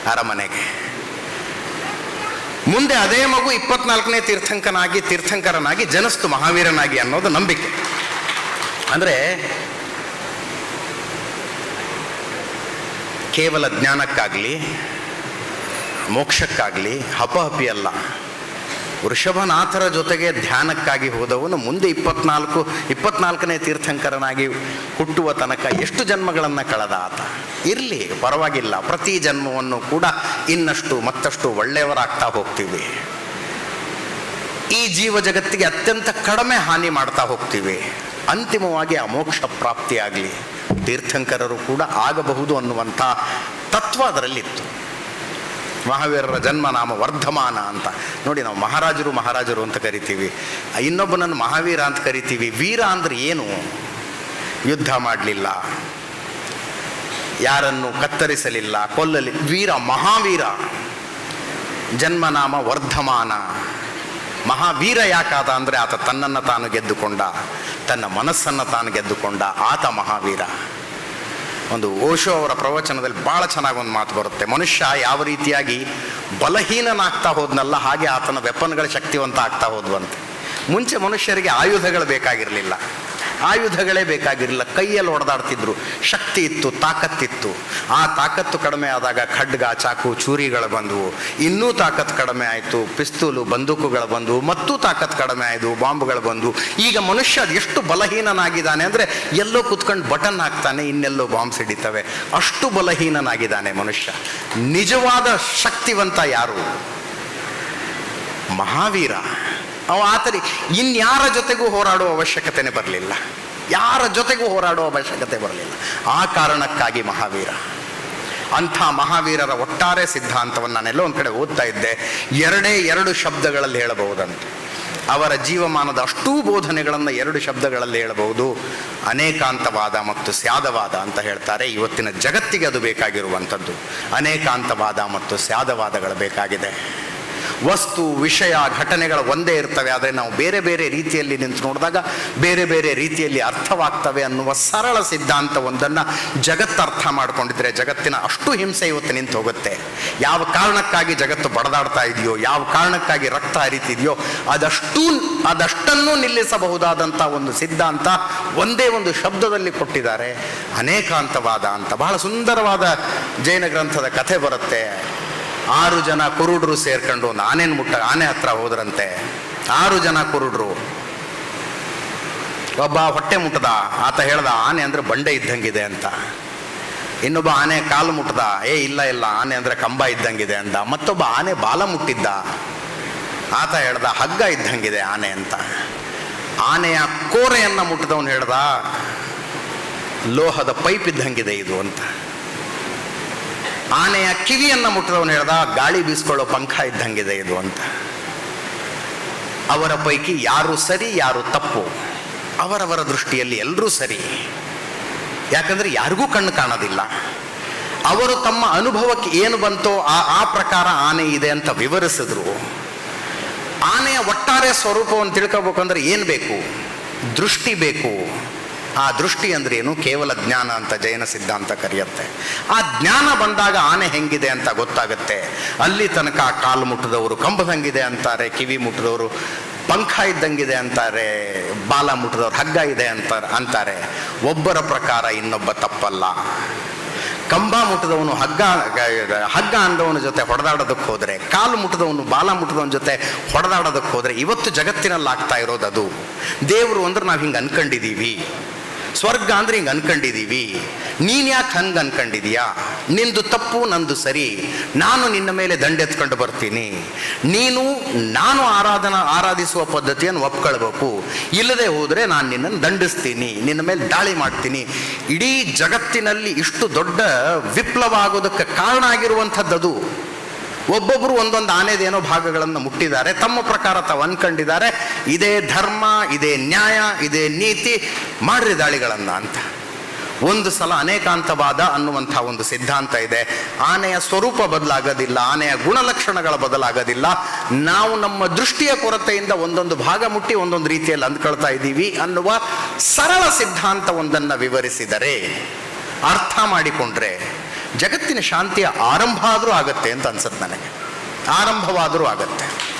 Speaker 1: ಅರಮನೆಗೆ. ಮುಂದೆ ಅದೇ ಮಗು ಇಪ್ಪತ್ನಾಲ್ಕನೇ ತೀರ್ಥಂಕನಾಗಿ, ತೀರ್ಥಂಕರನಾಗಿ, ಜನಸ್ತು ಮಹಾವೀರನಾಗಿ ಅನ್ನೋದು ನಂಬಿಕೆ. ಅಂದರೆ ಕೇವಲ ಜ್ಞಾನಕ್ಕಾಗಲಿ, ಮೋಕ್ಷಕ್ಕಾಗಲಿ, ಹಪಹಪಿ ಅಲ್ಲ. ವೃಷಭನಾಥರ ಜೊತೆಗೆ ಧ್ಯಾನಕ್ಕಾಗಿ ಹೋದವನು ಮುಂದೆ ಇಪ್ಪತ್ನಾಲ್ಕು, ಇಪ್ಪತ್ನಾಲ್ಕನೇ ತೀರ್ಥಂಕರನಾಗಿ ಹುಟ್ಟುವ ತನಕ ಎಷ್ಟು ಜನ್ಮಗಳನ್ನು ಕಳೆದ ಆತ? ಇರಲಿ, ಪರವಾಗಿಲ್ಲ. ಪ್ರತಿ ಜನ್ಮವನ್ನು ಕೂಡ ಇನ್ನಷ್ಟು ಮತ್ತಷ್ಟು ಒಳ್ಳೆಯವರಾಗ್ತಾ ಹೋಗ್ತೀವಿ. ಈ ಜೀವ ಜಗತ್ತಿಗೆ ಅತ್ಯಂತ ಕಡಿಮೆ ಹಾನಿ ಮಾಡ್ತಾ ಹೋಗ್ತೀವಿ. ಅಂತಿಮವಾಗಿ ಅಮೋಕ್ಷ ಮೋಕ್ಷ ಪ್ರಾಪ್ತಿಯಾಗಲಿ. ತೀರ್ಥಂಕರರು ಕೂಡ ಆಗಬಹುದು ಅನ್ನುವಂಥ ತತ್ವ ಅದರಲ್ಲಿತ್ತು. ಮಹಾವೀರರ ಜನ್ಮ ನಾಮ ವರ್ಧಮಾನ ಅಂತ. ನೋಡಿ ನಾವು ಮಹಾರಾಜರು ಮಹಾರಾಜರು ಅಂತ ಕರಿತೀವಿ. ಇನ್ನೊಬ್ಬನನ್ನು ಮಹಾವೀರ ಅಂತ ಕರಿತೀವಿ. ವೀರ ಅಂದ್ರೆ ಏನು? ಯುದ್ಧ ಮಾಡಲಿಲ್ಲ. ಯಾರನ್ನು ಕತ್ತರಿಸಲಿಲ್ಲ, ಕೊಲ್ಲಲಿ, ವೀರ, ಮಹಾವೀರ. ಜನ್ಮನಾಮ ವರ್ಧಮಾನ. ಮಹಾವೀರ ಯಾಕಾದ ಅಂದರೆ ಆತ ತನ್ನನ್ನು ತಾನು ಗೆದ್ದುಕೊಂಡ, ತನ್ನ ಮನಸ್ಸನ್ನು ತಾನು ಗೆದ್ದುಕೊಂಡ ಆತ ಮಹಾವೀರ. ಒಂದು ಓಶೋ ಅವರ ಪ್ರವಚನದಲ್ಲಿ ಭಾಳ ಚೆನ್ನಾಗಿ ಒಂದು ಮಾತು ಬರುತ್ತೆ. ಮನುಷ್ಯ ಯಾವ ರೀತಿಯಾಗಿ ಬಲಹೀನನಾಗ್ತಾ ಹೋದ್ನಲ್ಲ, ಹಾಗೆ ಆತನ ವೆಪನ್ಗಳ ಶಕ್ತಿವಂತ ಆಗ್ತಾ ಹೋದ್ವಂತೆ. ಮುಂಚೆ ಮನುಷ್ಯರಿಗೆ ಆಯುಧಗಳು ಬೇಕಾಗಿರಲಿಲ್ಲ. ಆಯುಧಗಳೇ ಬೇಕಾಗಿರಲಿಲ್ಲ. ಕೈಯಲ್ಲಿ ಹೊಡೆದಾಡ್ತಿದ್ರು. ಶಕ್ತಿ ಇತ್ತು, ತಾಕತ್ತಿತ್ತು. ಆ ತಾಕತ್ತು ಕಡಿಮೆ ಆದಾಗ ಖಡ್ಗ, ಚಾಕು, ಚೂರಿಗಳು ಬಂದವು. ಇನ್ನೂ ತಾಕತ್ತು ಕಡಿಮೆ ಆಯಿತು. ಪಿಸ್ತೂಲು, ಬಂದೂಕುಗಳು ಬಂದವು. ಮತ್ತೂ ತಾಕತ್ತು ಕಡಿಮೆ ಆಯಿತು ಬಾಂಬ್ಗಳು ಬಂದವು. ಈಗ ಮನುಷ್ಯ ಎಷ್ಟು ಬಲಹೀನನಾಗಿದ್ದಾನೆ ಅಂದರೆ ಎಲ್ಲೋ ಕುತ್ಕೊಂಡು ಬಟನ್ ಹಾಕ್ತಾನೆ, ಇನ್ನೆಲ್ಲೋ ಬಾಂಬ್ ಹಿಡಿತವೆ ಅಷ್ಟು ಬಲಹೀನನಾಗಿದ್ದಾನೆ ಮನುಷ್ಯ. ನಿಜವಾದ ಶಕ್ತಿವಂತ ಯಾರು? ಮಹಾವೀರ. ಅವ ಆತರಿ, ಇನ್ಯಾರ ಜೊತೆಗೂ ಹೋರಾಡುವ ಅವಶ್ಯಕತೆನೇ ಬರಲಿಲ್ಲ. ಯಾರ ಜೊತೆಗೂ ಹೋರಾಡುವ ಅವಶ್ಯಕತೆ ಬರಲಿಲ್ಲ. ಆ ಕಾರಣಕ್ಕಾಗಿ ಮಹಾವೀರ. ಅಂಥ ಮಹಾವೀರರ ಒಟ್ಟಾರೆ ಸಿದ್ಧಾಂತವನ್ನು ನಾನೆಲ್ಲೋ ಒಂದು ಕಡೆ ಓದ್ತಾ ಇದ್ದೆ. ಎರಡೇ ಎರಡು ಶಬ್ದಗಳಲ್ಲಿ ಹೇಳಬಹುದಂತೆ. ಅವರ ಜೀವಮಾನದ ಅಷ್ಟೂ ಬೋಧನೆಗಳನ್ನು ಎರಡು ಶಬ್ದಗಳಲ್ಲಿ ಹೇಳಬಹುದು. ಅನೇಕಾಂತವಾದ ಮತ್ತು ಸ್ಯಾದವಾದ ಅಂತ ಹೇಳ್ತಾರೆ. ಇವತ್ತಿನ ಜಗತ್ತಿಗೆ ಅದು ಬೇಕಾಗಿರುವಂಥದ್ದು. ಅನೇಕಾಂತವಾದ ಮತ್ತು ಸ್ಯಾದವಾದಗಳು ಬೇಕಾಗಿದೆ. ವಸ್ತು, ವಿಷಯ, ಘಟನೆಗಳ ಒಂದೇ ಇರ್ತವೆ. ಆದರೆ ನಾವು ಬೇರೆ ಬೇರೆ ರೀತಿಯಲ್ಲಿ ನಿಂತು ನೋಡಿದಾಗ ಬೇರೆ ಬೇರೆ ರೀತಿಯಲ್ಲಿ ಅರ್ಥವಾಗ್ತವೆ ಅನ್ನುವ ಸರಳ ಸಿದ್ಧಾಂತ ಒಂದನ್ನು ಜಗತ್ತು ಅರ್ಥ ಮಾಡಿಕೊಂಡಿದ್ರೆ, ಜಗತ್ತಿನ ಅಷ್ಟು ಹಿಂಸೆ ಇವತ್ತು ನಿಂತು ಹೋಗುತ್ತೆ. ಯಾವ ಕಾರಣಕ್ಕಾಗಿ ಜಗತ್ತು ಬಡದಾಡ್ತಾ ಇದೆಯೋ, ಯಾವ ಕಾರಣಕ್ಕಾಗಿ ರಕ್ತ ಹರಿತಿದೆಯೋ, ಅದಷ್ಟು, ಅದಷ್ಟನ್ನು ನಿಲ್ಲಿಸಬಹುದಾದಂಥ ಒಂದು ಸಿದ್ಧಾಂತ ಒಂದೇ ಒಂದು ಶಬ್ದದಲ್ಲಿ ಕೊಟ್ಟಿದ್ದಾರೆ. ಅನೇಕಾಂತವಾದ ಅಂತ, ಬಹಳ ಸುಂದರವಾದ ಜೈನ ಗ್ರಂಥದ ಕಥೆ ಬರುತ್ತೆ. ಆರು ಜನ ಕುರುಡ್ರು ಸೇರ್ಕೊಂಡು ಒಂದು ಆನೆನ ಮುಟ್ಟ ಆನೆ ಹತ್ರ ಹೋದ್ರಂತೆ. ಆರು ಜನ ಕುರುಡ್ರು. ಒಬ್ಬ ಹೊಟ್ಟೆ ಮುಟ್ಟದ ಆತ ಹೇಳ್ದ, ಆನೆ ಅಂದ್ರೆ ಬಂಡೆ ಇದ್ದಂಗಿದೆ ಅಂತ. ಇನ್ನೊಬ್ಬ ಆನೆ ಕಾಲು ಮುಟ್ಟದ ಏ ಇಲ್ಲ ಇಲ್ಲ, ಆನೆ ಅಂದ್ರೆ ಕಂಬ ಇದ್ದಂಗಿದೆ ಅಂತ. ಮತ್ತೊಬ್ಬ ಆನೆ ಬಾಲ ಮುಟ್ಟಿದ್ದ, ಆತ ಹೇಳ್ದ, ಹಗ್ಗ ಇದ್ದಂಗಿದೆ ಆನೆ ಅಂತ. ಆನೆಯ ಕೋರೆಯನ್ನು ಮುಟ್ಟಿದವನು ಹೇಳ್ದ, ಲೋಹದ ಪೈಪ್ ಇದ್ದಂಗಿದೆ ಇದು ಅಂತ. ಆನೆಯ ಕಿವಿಯನ್ನು ಮುಟ್ಟಿದವನು ಹೇಳ್ದ, ಗಾಳಿ ಬೀಸ್ಕೊಳ್ಳೋ ಪಂಖ ಇದ್ದಂಗಿದೆ ಇದು ಅಂತ. ಅವರ ಪೈಕಿ ಯಾರು ಸರಿ, ಯಾರು ತಪ್ಪು? ಅವರವರ ದೃಷ್ಟಿಯಲ್ಲಿ ಎಲ್ಲರೂ ಸರಿ. ಯಾಕಂದ್ರೆ ಯಾರಿಗೂ ಕಣ್ಣು ಕಾಣೋದಿಲ್ಲ. ಅವರು ತಮ್ಮ ಅನುಭವಕ್ಕೆ ಏನು ಬಂತೋ ಆ ಆ ಪ್ರಕಾರ ಆನೆ ಇದೆ ಅಂತ ವಿವರಿಸಿದ್ರು. ಆನೆಯ ಒಟ್ಟಾರೆ ಸ್ವರೂಪವನ್ನು ತಿಳ್ಕೋಬೇಕಂದ್ರೆ ಏನು ಬೇಕು? ದೃಷ್ಟಿ ಬೇಕು. ಆ ದೃಷ್ಟಿ ಅಂದ್ರೆ ಏನು? ಕೇವಲ ಜ್ಞಾನ ಅಂತ ಜೈನ ಸಿದ್ಧಾಂತ ಕರೆಯುತ್ತೆ. ಆ ಜ್ಞಾನ ಬಂದಾಗ ಆನೆ ಹೆಂಗಿದೆ ಅಂತ ಗೊತ್ತಾಗುತ್ತೆ. ಅಲ್ಲಿ ತನಕ ಕಾಲು ಮುಟ್ಟದವರು ಕಂಬದಂಗಿದೆ ಅಂತಾರೆ, ಕಿವಿ ಮುಟ್ಟದವರು ಪಂಖ ಇದ್ದಂಗಿದೆ ಅಂತಾರೆ, ಬಾಲ ಮುಟ್ಟದವ್ರು ಹಗ್ಗ ಇದೆ ಅಂತಾರೆ ಅಂತಾರೆ. ಒಬ್ಬರ ಪ್ರಕಾರ ಇನ್ನೊಬ್ಬ ತಪ್ಪಲ್ಲ. ಕಂಬ ಮುಟ್ಟದವನು ಹಗ್ಗ ಹಗ್ಗ ಅಂದವನ ಜೊತೆ ಹೊಡೆದಾಡೋದಕ್ಕೆ ಹೋದರೆ, ಕಾಲು ಮುಟ್ಟದವನು ಬಾಲ ಮುಟ್ಟದವನ ಜೊತೆ ಹೊಡೆದಾಡೋದಕ್ಕೆ ಹೋದರೆ ಇವತ್ತು ಜಗತ್ತಿನಲ್ಲಿ ಆಗ್ತಾ ಇರೋದು ಅದು. ದೇವರು ಅಂದ್ರೆ ನಾವು ಹಿಂಗೆ ಅನ್ಕೊಂಡಿದ್ದೀವಿ ಸ್ವರ್ಗ ಅಂದ್ರೆ ಹಿಂಗೆ ಅನ್ಕೊಂಡಿದ್ದೀವಿ ನೀನು ಯಾಕೆ ಹಂಗೆ ಅನ್ಕೊಂಡಿದೀಯಾ? ನಿಂದು ತಪ್ಪು, ನಂದು ಸರಿ. ನಾನು ನಿನ್ನ ಮೇಲೆ ದಂಡೆತ್ಕೊಂಡು ಬರ್ತೀನಿ. ನೀನು, ನಾನು ಆರಾಧನಾ, ಆರಾಧಿಸುವ ಪದ್ಧತಿಯನ್ನು ಒಪ್ಕೊಳ್ಬೇಕು. ಇಲ್ಲದೆ ಹೋದ್ರೆ ನಾನು ನಿನ್ನನ್ನು ದಂಡಿಸ್ತೀನಿ. ನಿನ್ನ ಮೇಲೆ ದಾಳಿ ಮಾಡ್ತೀನಿ. ಇಡೀ ಜಗತ್ತಿನಲ್ಲಿ ಇಷ್ಟು ದೊಡ್ಡ ವಿಪ್ಲವ ಆಗೋದಕ್ಕೆ ಕಾರಣ ಆಗಿರುವಂಥದ್ದದು. ಒಬ್ಬೊಬ್ಬರು ಒಂದೊಂದು ಆನೆದೇನೋ ಭಾಗಗಳನ್ನು ಮುಟ್ಟಿದ್ದಾರೆ, ತಮ್ಮ ಪ್ರಕಾರ ತಾವು ಅನ್ಕೊಂಡಿದ್ದಾರೆ. ಇದೇ ಧರ್ಮ, ಇದೇ ನ್ಯಾಯ, ಇದೇ ನೀತಿ, ಮಾಡ್ರಿ ದಾಳಿಗಳನ್ನು ಅಂತ. ಒಂದು ಸಲ ಅನೇಕಾಂತವಾದ ಅನ್ನುವಂಥ ಒಂದು ಸಿದ್ಧಾಂತ ಇದೆ. ಆನೆಯ ಸ್ವರೂಪ ಬದಲಾಗೋದಿಲ್ಲ, ಆನೆಯ ಗುಣಲಕ್ಷಣಗಳ ಬದಲಾಗೋದಿಲ್ಲ. ನಾವು ನಮ್ಮ ದೃಷ್ಟಿಯ ಕೊರತೆಯಿಂದ ಒಂದೊಂದು ಭಾಗ ಮುಟ್ಟಿ ಒಂದೊಂದು ರೀತಿಯಲ್ಲಿ ಅಂದ್ಕೊಳ್ತಾ ಇದ್ದೀವಿ ಅನ್ನುವ ಸರಳ ಸಿದ್ಧಾಂತ ಒಂದನ್ನು ವಿವರಿಸಿದರೆ, ಅರ್ಥ ಮಾಡಿಕೊಂಡ್ರೆ ಜಗತ್ತಿನ ಶಾಂತಿಯ ಆರಂಭ ಆದರೂ ಆಗತ್ತೆ ಅಂತ ಅನ್ಸುತ್ತೆ ನನಗೆ. ಆರಂಭವಾದರೂ ಆಗತ್ತೆ.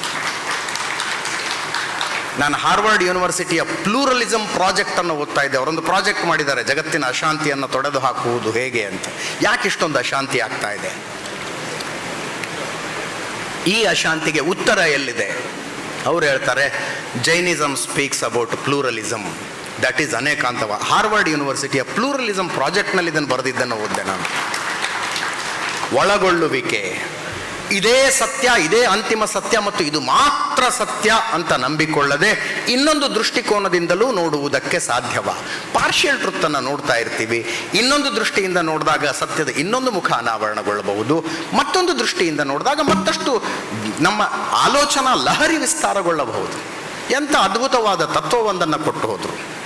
Speaker 1: ನಾನು ಹಾರ್ವರ್ಡ್ ಯೂನಿವರ್ಸಿಟಿಯ ಪ್ಲೂರಲಿಸಮ್ ಪ್ರಾಜೆಕ್ಟ್ ಅನ್ನು ಓದ್ತಾ ಇದ್ದೆ. ಅವರೊಂದು ಪ್ರಾಜೆಕ್ಟ್ ಮಾಡಿದ್ದಾರೆ, ಜಗತ್ತಿನ ಅಶಾಂತಿಯನ್ನು ತೊಡೆದು ಹಾಕುವುದು ಹೇಗೆ ಅಂತ. ಯಾಕೆ ಇಷ್ಟೊಂದು ಅಶಾಂತಿ ಆಗ್ತಾ ಇದೆ? ಈ ಅಶಾಂತಿಗೆ ಉತ್ತರ ಎಲ್ಲಿದೆ? ಅವ್ರು ಹೇಳ್ತಾರೆ Jainism speaks about pluralism that is ಅನೇಕಾಂತವ. Harvard ಯೂನಿವರ್ಸಿಟಿಯ ಪ್ಲೂರಲಿಸಮ್ ಪ್ರಾಜೆಕ್ಟ್ನಲ್ಲಿ ಇದನ್ನು ಬರೆದಿದ್ದನ್ನು ಓದಿದೆ ನಾನು. ಒಳಗೊಳ್ಳುವಿಕೆ. ಇದೇ ಸತ್ಯ, ಇದೇ ಅಂತಿಮ ಸತ್ಯ ಮತ್ತು ಇದು ಮಾತ್ರ ಸತ್ಯ ಅಂತ ನಂಬಿಕೊಳ್ಳದೆ ಇನ್ನೊಂದು ದೃಷ್ಟಿಕೋನದಿಂದಲೂ ನೋಡುವುದಕ್ಕೆ ಸಾಧ್ಯವ. ಪಾರ್ಷಿಯಲ್ ಟ್ರುತ್ತನ್ನು ನೋಡ್ತಾ ಇರ್ತೀವಿ. ಇನ್ನೊಂದು ದೃಷ್ಟಿಯಿಂದ ನೋಡಿದಾಗ ಸತ್ಯದ ಇನ್ನೊಂದು ಮುಖ ಅನಾವರಣಗೊಳ್ಳಬಹುದು. ಮತ್ತೊಂದು ದೃಷ್ಟಿಯಿಂದ ನೋಡಿದಾಗ ಮತ್ತಷ್ಟು ನಮ್ಮ ಆಲೋಚನಾ ಲಹರಿ ವಿಸ್ತಾರಗೊಳ್ಳಬಹುದು. ಎಂಥ ಅದ್ಭುತವಾದ ತತ್ವವೊಂದನ್ನು ಕೊಟ್ಟು ಹೋದರು.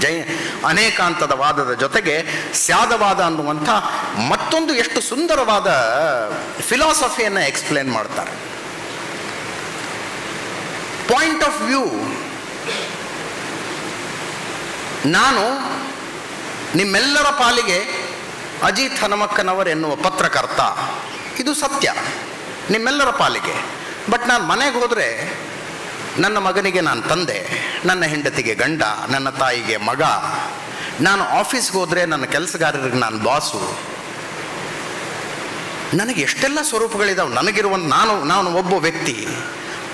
Speaker 1: ಜೈ ಅನೇಕಾಂತದ ವಾದದ ಜೊತೆಗೆ ಸ್ಯಾದವಾದ ಅನ್ನುವಂಥ ಮತ್ತೊಂದು ಎಷ್ಟು ಸುಂದರವಾದ ಫಿಲಾಸಫಿಯನ್ನು ಎಕ್ಸ್ಪ್ಲೇನ್ ಮಾಡ್ತಾರೆ. ಪಾಯಿಂಟ್ ಆಫ್ ವ್ಯೂ ನಾನು ನಿಮ್ಮೆಲ್ಲರ ಪಾಲಿಗೆ ಅಜಿತ್ ಹನುಮಕ್ಕನವರ್ ಎನ್ನುವ ಪತ್ರಕರ್ತ. ಇದು ಸತ್ಯ. ನಿಮ್ಮೆಲ್ಲರ ಪಾಲಿಗೆ. ಬಟ್ ನಾನು ಮನೆಗೆ ಹೋದರೆ ನನ್ನ ಮಗನಿಗೆ ನಾನು ತಂದೆ, ನನ್ನ ಹೆಂಡತಿಗೆ ಗಂಡ, ನನ್ನ ತಾಯಿಗೆ ಮಗ. ನಾನು ಆಫೀಸ್ಗೆ ಹೋದರೆ ನನ್ನ ಕೆಲಸಗಾರರಿಗೆ ನಾನು ಬಾಸು ನನಗೆ ಎಷ್ಟೆಲ್ಲ ಸ್ವರೂಪಗಳಿದಾವೆ? ನನಗಿರುವ ನಾನು ನಾನು ಒಬ್ಬ ವ್ಯಕ್ತಿ.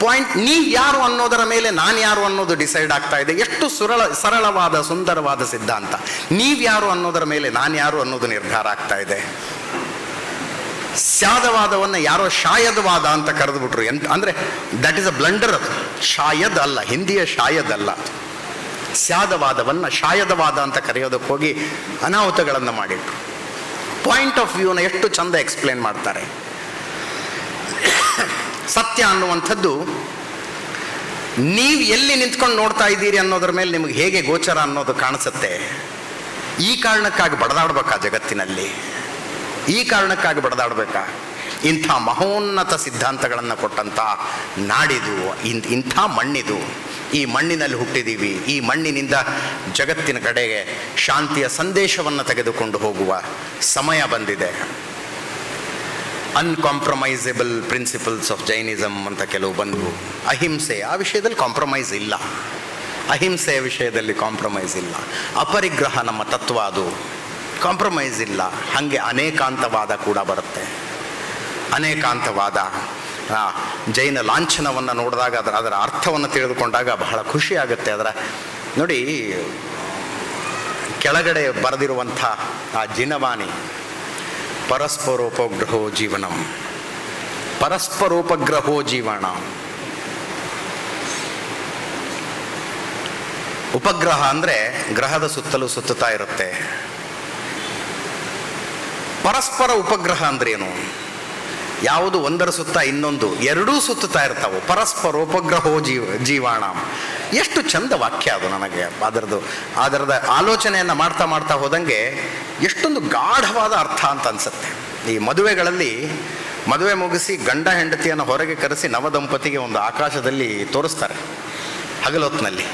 Speaker 1: ಪಾಯಿಂಟ್ ನೀ ಯಾರು ಅನ್ನೋದರ ಮೇಲೆ ನಾನು ಯಾರು ಅನ್ನೋದು ಡಿಸೈಡ್ ಆಗ್ತಾ ಇದೆ. ಎಷ್ಟು ಸುರಳ, ಸರಳವಾದ, ಸುಂದರವಾದ ಸಿದ್ಧಾಂತ. ನೀವ್ಯಾರು ಅನ್ನೋದರ ಮೇಲೆ ನಾನು ಯಾರು ಅನ್ನೋದು ನಿರ್ಧಾರ ಆಗ್ತಾ ಇದೆ. ಸ್ಯಾದವಾದವನ್ನು ಯಾರೋ ಶಾಯದವಾದ ಅಂತ ಕರೆದುಬಿಟ್ರು. ಎಂತ ಅಂದರೆ ದಟ್ ಇಸ್ ಅ ಬ್ಲಂಡರ್ ಅದು ಶಾಯದ್ ಅಲ್ಲ ಹಿಂದಿಯ ಶಾಯದ್ ಅಲ್ಲ ಸ್ಯಾದವಾದವನ್ನು ಶಾಯದವಾದ ಅಂತ ಕರೆಯೋದಕ್ಕೆ ಹೋಗಿ ಅನಾಹುತಗಳನ್ನು ಮಾಡಿಟ್ರು. ಪಾಯಿಂಟ್ ಆಫ್ ವ್ಯೂನ ಎಷ್ಟು ಚಂದ ಎಕ್ಸ್ಪ್ಲೇನ್ ಮಾಡ್ತಾರೆ. ಸತ್ಯ ಅನ್ನುವಂಥದ್ದು, ನೀವು ಎಲ್ಲಿ ನಿಂತ್ಕೊಂಡು ನೋಡ್ತಾ ಇದ್ದೀರಿ ಅನ್ನೋದ್ರ ಮೇಲೆ ನಿಮಗೆ ಹೇಗೆ ಗೋಚರ ಅನ್ನೋದು ಕಾಣಿಸುತ್ತೆ. ಈ ಕಾರಣಕ್ಕಾಗಿ ಬಡದಾಡ್ಬೇಕಾ ಜಗತ್ತಿನಲ್ಲಿ. ಈ ಕಾರಣಕ್ಕಾಗಿ ಬಡದಾಡಬೇಕಾ? ಇಂಥ ಮಹೋನ್ನತ ಸಿದ್ಧಾಂತಗಳನ್ನು ಕೊಟ್ಟಂಥ ನಾಡಿದು, ಇಂಥ ಮಣ್ಣಿದು, ಈ ಮಣ್ಣಿನಲ್ಲಿ ಹುಟ್ಟಿದ್ದೀವಿ ಈ ಮಣ್ಣಿನಿಂದ ಜಗತ್ತಿನ ಕಡೆಗೆ ಶಾಂತಿಯ ಸಂದೇಶವನ್ನು ತೆಗೆದುಕೊಂಡು ಹೋಗುವ ಸಮಯ ಬಂದಿದೆ. ಅನ್ಕಾಂಪ್ರಮೈಸಬಲ್ ಪ್ರಿನ್ಸಿಪಲ್ಸ್ ಆಫ್ ಜೈನಿಸಮ್ ಅಂತ ಕೆಲವು ಬಂದವು. ಅಹಿಂಸೆ, ಆ ವಿಷಯದಲ್ಲಿ ಕಾಂಪ್ರಮೈಸ್ ಇಲ್ಲ. ಅಹಿಂಸೆಯ ವಿಷಯದಲ್ಲಿ ಕಾಂಪ್ರಮೈಸ್ ಇಲ್ಲ. ಅಪರಿಗ್ರಹ ನಮ್ಮ ತತ್ವ ಅದು. ಕಾಂಪ್ರಮೈಸ್ ಇಲ್ಲ. ಹಾಗೆ ಅನೇಕಾಂತವಾದ ಕೂಡ ಬರುತ್ತೆ. ಅನೇಕಾಂತವಾದ ಜೈನ ಲಾಂಛನವನ್ನು ನೋಡಿದಾಗ ಅದರ ಅದರ ಅರ್ಥವನ್ನು ತಿಳಿದುಕೊಂಡಾಗ ಬಹಳ ಖುಷಿ ಆಗುತ್ತೆ. ಅದರ, ನೋಡಿ, ಕೆಳಗಡೆ ಬರೆದಿರುವಂಥ ಆ ಜಿನವಾಣಿ, ಪರಸ್ಪರೋಪಗ್ರಹೋ ಜೀವನಂ. ಪರಸ್ಪರೋಪಗ್ರಹೋ ಜೀವನ. ಉಪಗ್ರಹ ಅಂದರೆ ಗ್ರಹದ ಸುತ್ತಲೂ ಸುತ್ತುತ್ತಾ ಇರುತ್ತೆ. ಪರಸ್ಪರ ಉಪಗ್ರಹ ಅಂದ್ರೇನು ಯಾವುದು ಒಂದರ ಸುತ್ತ ಇನ್ನೊಂದು, ಎರಡೂ ಸುತ್ತುತ್ತಾ ಇರ್ತಾವೆ. ಪರಸ್ಪರ ಉಪಗ್ರಹೋ ಜೀವ, ಜೀವಾಣ. ಎಷ್ಟು ಚಂದ ವಾಕ್ಯ ಅದು ನನಗೆ. ಅದರದ್ದು, ಅದರದ ಆಲೋಚನೆಯನ್ನು ಮಾಡ್ತಾ ಮಾಡ್ತಾ ಹೋದಂಗೆ ಎಷ್ಟೊಂದು ಗಾಢವಾದ ಅರ್ಥ ಅಂತ ಅನ್ಸುತ್ತೆ. ಈ ಮದುವೆಗಳಲ್ಲಿ ಮದುವೆ ಮುಗಿಸಿ ಗಂಡ ಹೆಂಡತಿಯನ್ನು ಹೊರಗೆ ಕರೆಸಿ ನವದಂಪತಿಗೆ ಒಂದು ಆಕಾಶದಲ್ಲಿ ತೋರಿಸ್ತಾರೆ ಹಗಲೊತ್ತಿನಲ್ಲಿ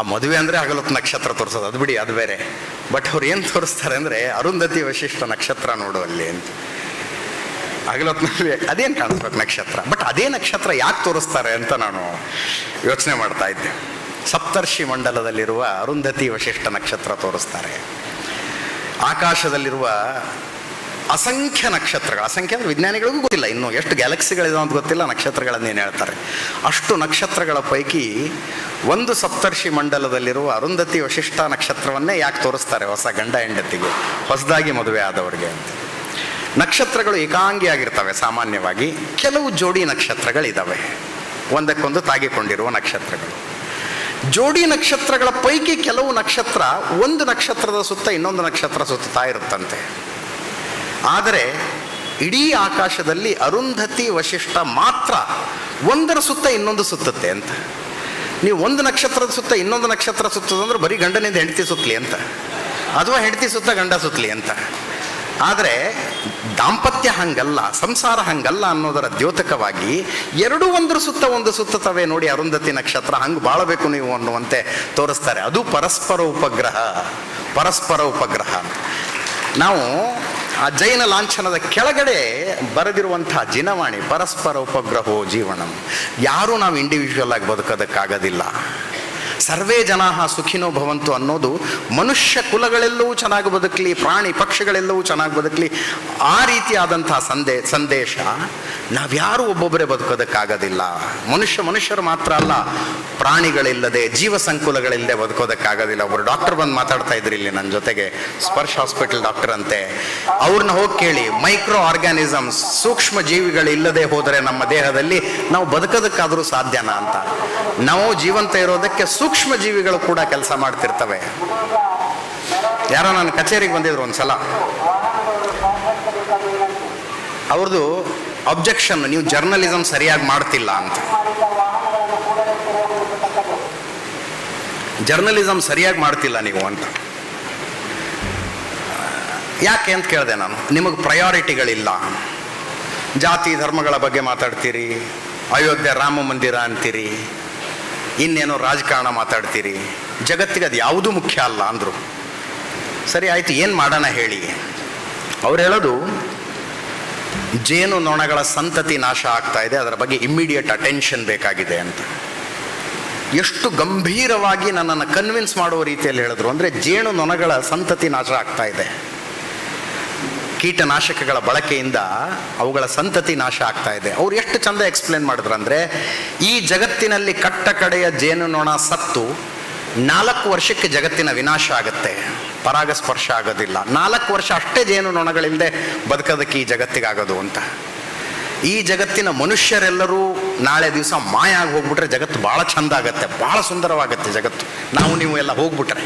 Speaker 1: ಆ ಮದುವೆ ಅಂದರೆ ಹಗಲೊತ್ತು ನಕ್ಷತ್ರ ತೋರಿಸೋದು, ಅದು ಬಿಡಿ, ಅದು ಬೇರೆ. ಬಟ್ ಅವ್ರು ಏನು ತೋರಿಸ್ತಾರೆ ಅಂದರೆ, ಅರುಂಧತಿ ವಶಿಷ್ಠ ನಕ್ಷತ್ರ ನೋಡು ಅಲ್ಲಿ ಅಂತ. ಹಗಲೊತ್ತಿನಲ್ಲಿ ಅದೇನು ಕಾಣಿಸ್ಬೇಕು ನಕ್ಷತ್ರ? ಬಟ್ ಅದೇ ನಕ್ಷತ್ರ ಯಾಕೆ ತೋರಿಸ್ತಾರೆ ಅಂತ ನಾನು ಯೋಚನೆ ಮಾಡ್ತಾ ಇದ್ದೆ. ಸಪ್ತರ್ಷಿ ಮಂಡಲದಲ್ಲಿರುವ ಅರುಂಧತಿ ವಶಿಷ್ಠ ನಕ್ಷತ್ರ ತೋರಿಸ್ತಾರೆ. ಆಕಾಶದಲ್ಲಿರುವ ಅಸಂಖ್ಯ ನಕ್ಷತ್ರಗಳು. ಅಸಂಖ್ಯ ಅಂದರೆ ವಿಜ್ಞಾನಿಗಳಿಗೂ ಗೊತ್ತಿಲ್ಲ. ಇನ್ನು ಎಷ್ಟು ಗ್ಯಾಲಕ್ಸಿಗಳಿದಾವೆ ಅಂತ ಗೊತ್ತಿಲ್ಲ. ನಕ್ಷತ್ರಗಳನ್ನೇನು ಹೇಳ್ತಾರೆ? ಅಷ್ಟು ನಕ್ಷತ್ರಗಳ ಪೈಕಿ ಒಂದು ಸಪ್ತರ್ಷಿ ಮಂಡಲದಲ್ಲಿರುವ ಅರುಂಧತಿ ವಶಿಷ್ಠ ನಕ್ಷತ್ರವನ್ನೇ ಯಾಕೆ ತೋರಿಸ್ತಾರೆ ಹೊಸ ಗಂಡ ಹೆಂಡತಿಗೆ? ಹೊಸದಾಗಿ ಮದುವೆ ಆದವರಿಗೆ ಅಂತ. ನಕ್ಷತ್ರಗಳು ಏಕಾಂಗಿಯಾಗಿರ್ತವೆ ಸಾಮಾನ್ಯವಾಗಿ. ಕೆಲವು ಜೋಡಿ ನಕ್ಷತ್ರಗಳಿದ್ದಾವೆ ಒಂದಕ್ಕೊಂದು ತಾಗಿಕೊಂಡಿರುವ ನಕ್ಷತ್ರಗಳು. ಜೋಡಿ ನಕ್ಷತ್ರಗಳ ಪೈಕಿ ಕೆಲವು ನಕ್ಷತ್ರ ಒಂದು ನಕ್ಷತ್ರದ ಸುತ್ತ ಇನ್ನೊಂದು ನಕ್ಷತ್ರ ಸುತ್ತಾ ಇರುತ್ತಂತೆ. ಆದರೆ ಇಡೀ ಆಕಾಶದಲ್ಲಿ ಅರುಂಧತಿ ವಶಿಷ್ಠ ಮಾತ್ರ ಒಂದರ ಸುತ್ತ ಇನ್ನೊಂದು ಸುತ್ತುತ್ತೆ ಅಂತ. ನೀವು ಒಂದು ನಕ್ಷತ್ರದ ಸುತ್ತ ಇನ್ನೊಂದು ನಕ್ಷತ್ರ ಸುತ್ತದಂದ್ರೆ ಬರೀ ಗಂಡನಿಂದ ಹೆಂಡತಿ ಸುತ್ತಲಿ ಅಂತ. ಅಥವಾ ಹೆಂಡತಿ ಸುತ್ತ ಗಂಡ ಸುತ್ತಲಿ ಅಂತ. ಆದರೆ ದಾಂಪತ್ಯ ಹಂಗಲ್ಲ, ಸಂಸಾರ ಹಂಗಲ್ಲ ಅನ್ನೋದರ ದ್ಯೋತಕವಾಗಿ ಎರಡು ಒಂದರ ಸುತ್ತ ಒಂದು ಸುತ್ತುತ್ತವೆ ನೋಡಿ ಅರುಂಧತಿ ನಕ್ಷತ್ರ. ಹಂಗೆ ಬಾಳಬೇಕು ನೀವು ಅನ್ನುವಂತೆ ತೋರಿಸ್ತಾರೆ. ಅದು ಪರಸ್ಪರ ಉಪಗ್ರಹ ಪರಸ್ಪರ ಉಪಗ್ರಹ. ನಾವು ಆ ಜೈನ ಲಾಂಛನದ ಕೆಳಗಡೆ ಬರೆದಿರುವಂಥ ಜಿನವಾಣಿ ಪರಸ್ಪರ ಉಪಗ್ರಹೋ ಜೀವನಂ. ಯಾರೂ ನಾವು ಇಂಡಿವಿಜುವಲ್ ಆಗಿ ಬದುಕೋದಕ್ಕಾಗೋದಿಲ್ಲ. ಸರ್ವೇ ಜನ ಸುಖಿನೋ ಭವಂತು ಅನ್ನೋದು ಮನುಷ್ಯ ಕುಲಗಳೆಲ್ಲವೂ ಚೆನ್ನಾಗಿ ಬದುಕಲಿ, ಪ್ರಾಣಿ ಪಕ್ಷಿಗಳೆಲ್ಲವೂ ಚೆನ್ನಾಗಿ ಬದುಕಲಿ, ಆ ರೀತಿಯಾದಂತಹ ಸಂದೇ, ಸಂದೇಶ ನಾವ್ಯಾರು ಒಬ್ಬೊಬ್ಬರೇ ಬದುಕೋದಕ್ಕಾಗೋದಿಲ್ಲ. ಮನುಷ್ಯ ಮನುಷ್ಯರು ಮಾತ್ರ ಅಲ್ಲ, ಪ್ರಾಣಿಗಳಿಲ್ಲದೆ ಜೀವ ಸಂಕುಲಗಳಿಲ್ಲದೆ ಬದುಕೋದಕ್ಕಾಗೋದಿಲ್ಲ. ಒಬ್ಬರು ಡಾಕ್ಟರ್ ಬಂದು ಮಾತಾಡ್ತಾ ಇದ್ರು ಇಲ್ಲಿ ನನ್ನ ಜೊತೆಗೆ, ಸ್ಪರ್ಶ ಹಾಸ್ಪಿಟಲ್ ಡಾಕ್ಟರ್ ಅಂತೆ. ಅವ್ರನ್ನ ಹೋಗಿ ಕೇಳಿ, ಮೈಕ್ರೋ ಆರ್ಗ್ಯಾನಿಸಮ್ಸ್, ಸೂಕ್ಷ್ಮ ಜೀವಿಗಳಿಲ್ಲದೆ ಹೋದರೆ ನಮ್ಮ ದೇಹದಲ್ಲಿ ನಾವು ಬದುಕೋದಕ್ಕಾದರೂ ಸಾಧ್ಯನಾ ಅಂತ. ನಾವು ಜೀವಂತ ಇರೋದಕ್ಕೆ ಸೂಕ್ಷ್ಮ ಜೀವಿಗಳು ಕೂಡ ಕೆಲಸ ಮಾಡ್ತಿರ್ತವೆ. ಯಾರೋ ನನ್ನ ಕಚೇರಿಗೆ ಬಂದಿದ್ರು ಒಂದ್ಸಲ. ಅವ್ರದ್ದು ಅಬ್ಜೆಕ್ಷನ್ ನೀವು ಜರ್ನಲಿಸಮ್ ಸರಿಯಾಗಿ ಮಾಡ್ತಿಲ್ಲ ಅಂತ. ಜರ್ನಲಿಸಮ್ ಸರಿಯಾಗಿ ಮಾಡ್ತಿಲ್ಲ ನೀವು ಅಂತ. ಯಾಕೆ ಅಂತ ಕೇಳಿದೆ ನಾನು. ನಿಮಗೆ ಪ್ರಯಾರಿಟಿಗಳಿಲ್ಲ ಜಾತಿ, ಧರ್ಮಗಳ ಬಗ್ಗೆ ಮಾತಾಡ್ತೀರಿ. ಅಯೋಧ್ಯೆ, ರಾಮ ಮಂದಿರ ಅಂತೀರಿ. ಇನ್ನೇನೋ ರಾಜಕಾರಣ ಮಾತಾಡ್ತೀರಿ. ಜಗತ್ತಿಗೆ ಅದು ಯಾವುದೂ ಮುಖ್ಯ ಅಲ್ಲ ಅಂದರು. ಸರಿ, ಆಯಿತು, ಏನು ಮಾಡೋಣ ಹೇಳಿ. ಅವ್ರು ಹೇಳೋದು ಜೇನು ನೊಣಗಳ ಸಂತತಿ ನಾಶ ಆಗ್ತಾ ಇದೆ, ಅದರ ಬಗ್ಗೆ ಇಮ್ಮಿಡಿಯೇಟ್ ಅಟೆನ್ಷನ್ ಬೇಕಾಗಿದೆ ಅಂತ. ಎಷ್ಟು ಗಂಭೀರವಾಗಿ ನನ್ನನ್ನು ಕನ್ವಿನ್ಸ್ ಮಾಡುವ ರೀತಿಯಲ್ಲಿ ಹೇಳಿದ್ರು ಅಂದರೆ ಜೇನು ನೊಣಗಳ ಸಂತತಿ ನಾಶ ಆಗ್ತಾ ಇದೆ. ಕೀಟನಾಶಕಗಳ ಬಳಕೆಯಿಂದ ಅವುಗಳ ಸಂತತಿ ನಾಶ ಆಗ್ತಾ ಇದೆ. ಅವ್ರು ಎಷ್ಟು ಚಂದ ಎಕ್ಸ್ಪ್ಲೇನ್ ಮಾಡಿದ್ರು ಅಂದರೆ, ಈ ಜಗತ್ತಿನಲ್ಲಿ ಕಟ್ಟ ಕಡೆಯ ಜೇನುನೊಣ ಸತ್ತು ನಾಲ್ಕು ವರ್ಷಕ್ಕೆ ಜಗತ್ತಿನ ವಿನಾಶ ಆಗುತ್ತೆ. ಪರಾಗಸ್ಪರ್ಶ ಆಗೋದಿಲ್ಲ. ನಾಲ್ಕು ವರ್ಷ ಅಷ್ಟೇ ಜೇನು ನೊಣಗಳಿಲ್ಲದೆ ಬದುಕೋದಕ್ಕೆ ಈ ಜಗತ್ತಿಗಾಗೋದು ಅಂತ. ಈ ಜಗತ್ತಿನ ಮನುಷ್ಯರೆಲ್ಲರೂ ನಾಳೆ ದಿವಸ ಮಾಯ ಆಗಿ ಹೋಗ್ಬಿಟ್ರೆ ಜಗತ್ತು ಭಾಳ ಚಂದ ಆಗತ್ತೆ, ಭಾಳ ಸುಂದರವಾಗತ್ತೆ ಜಗತ್ತು. ನಾವು ನೀವು ಎಲ್ಲ ಹೋಗ್ಬಿಟ್ರೆ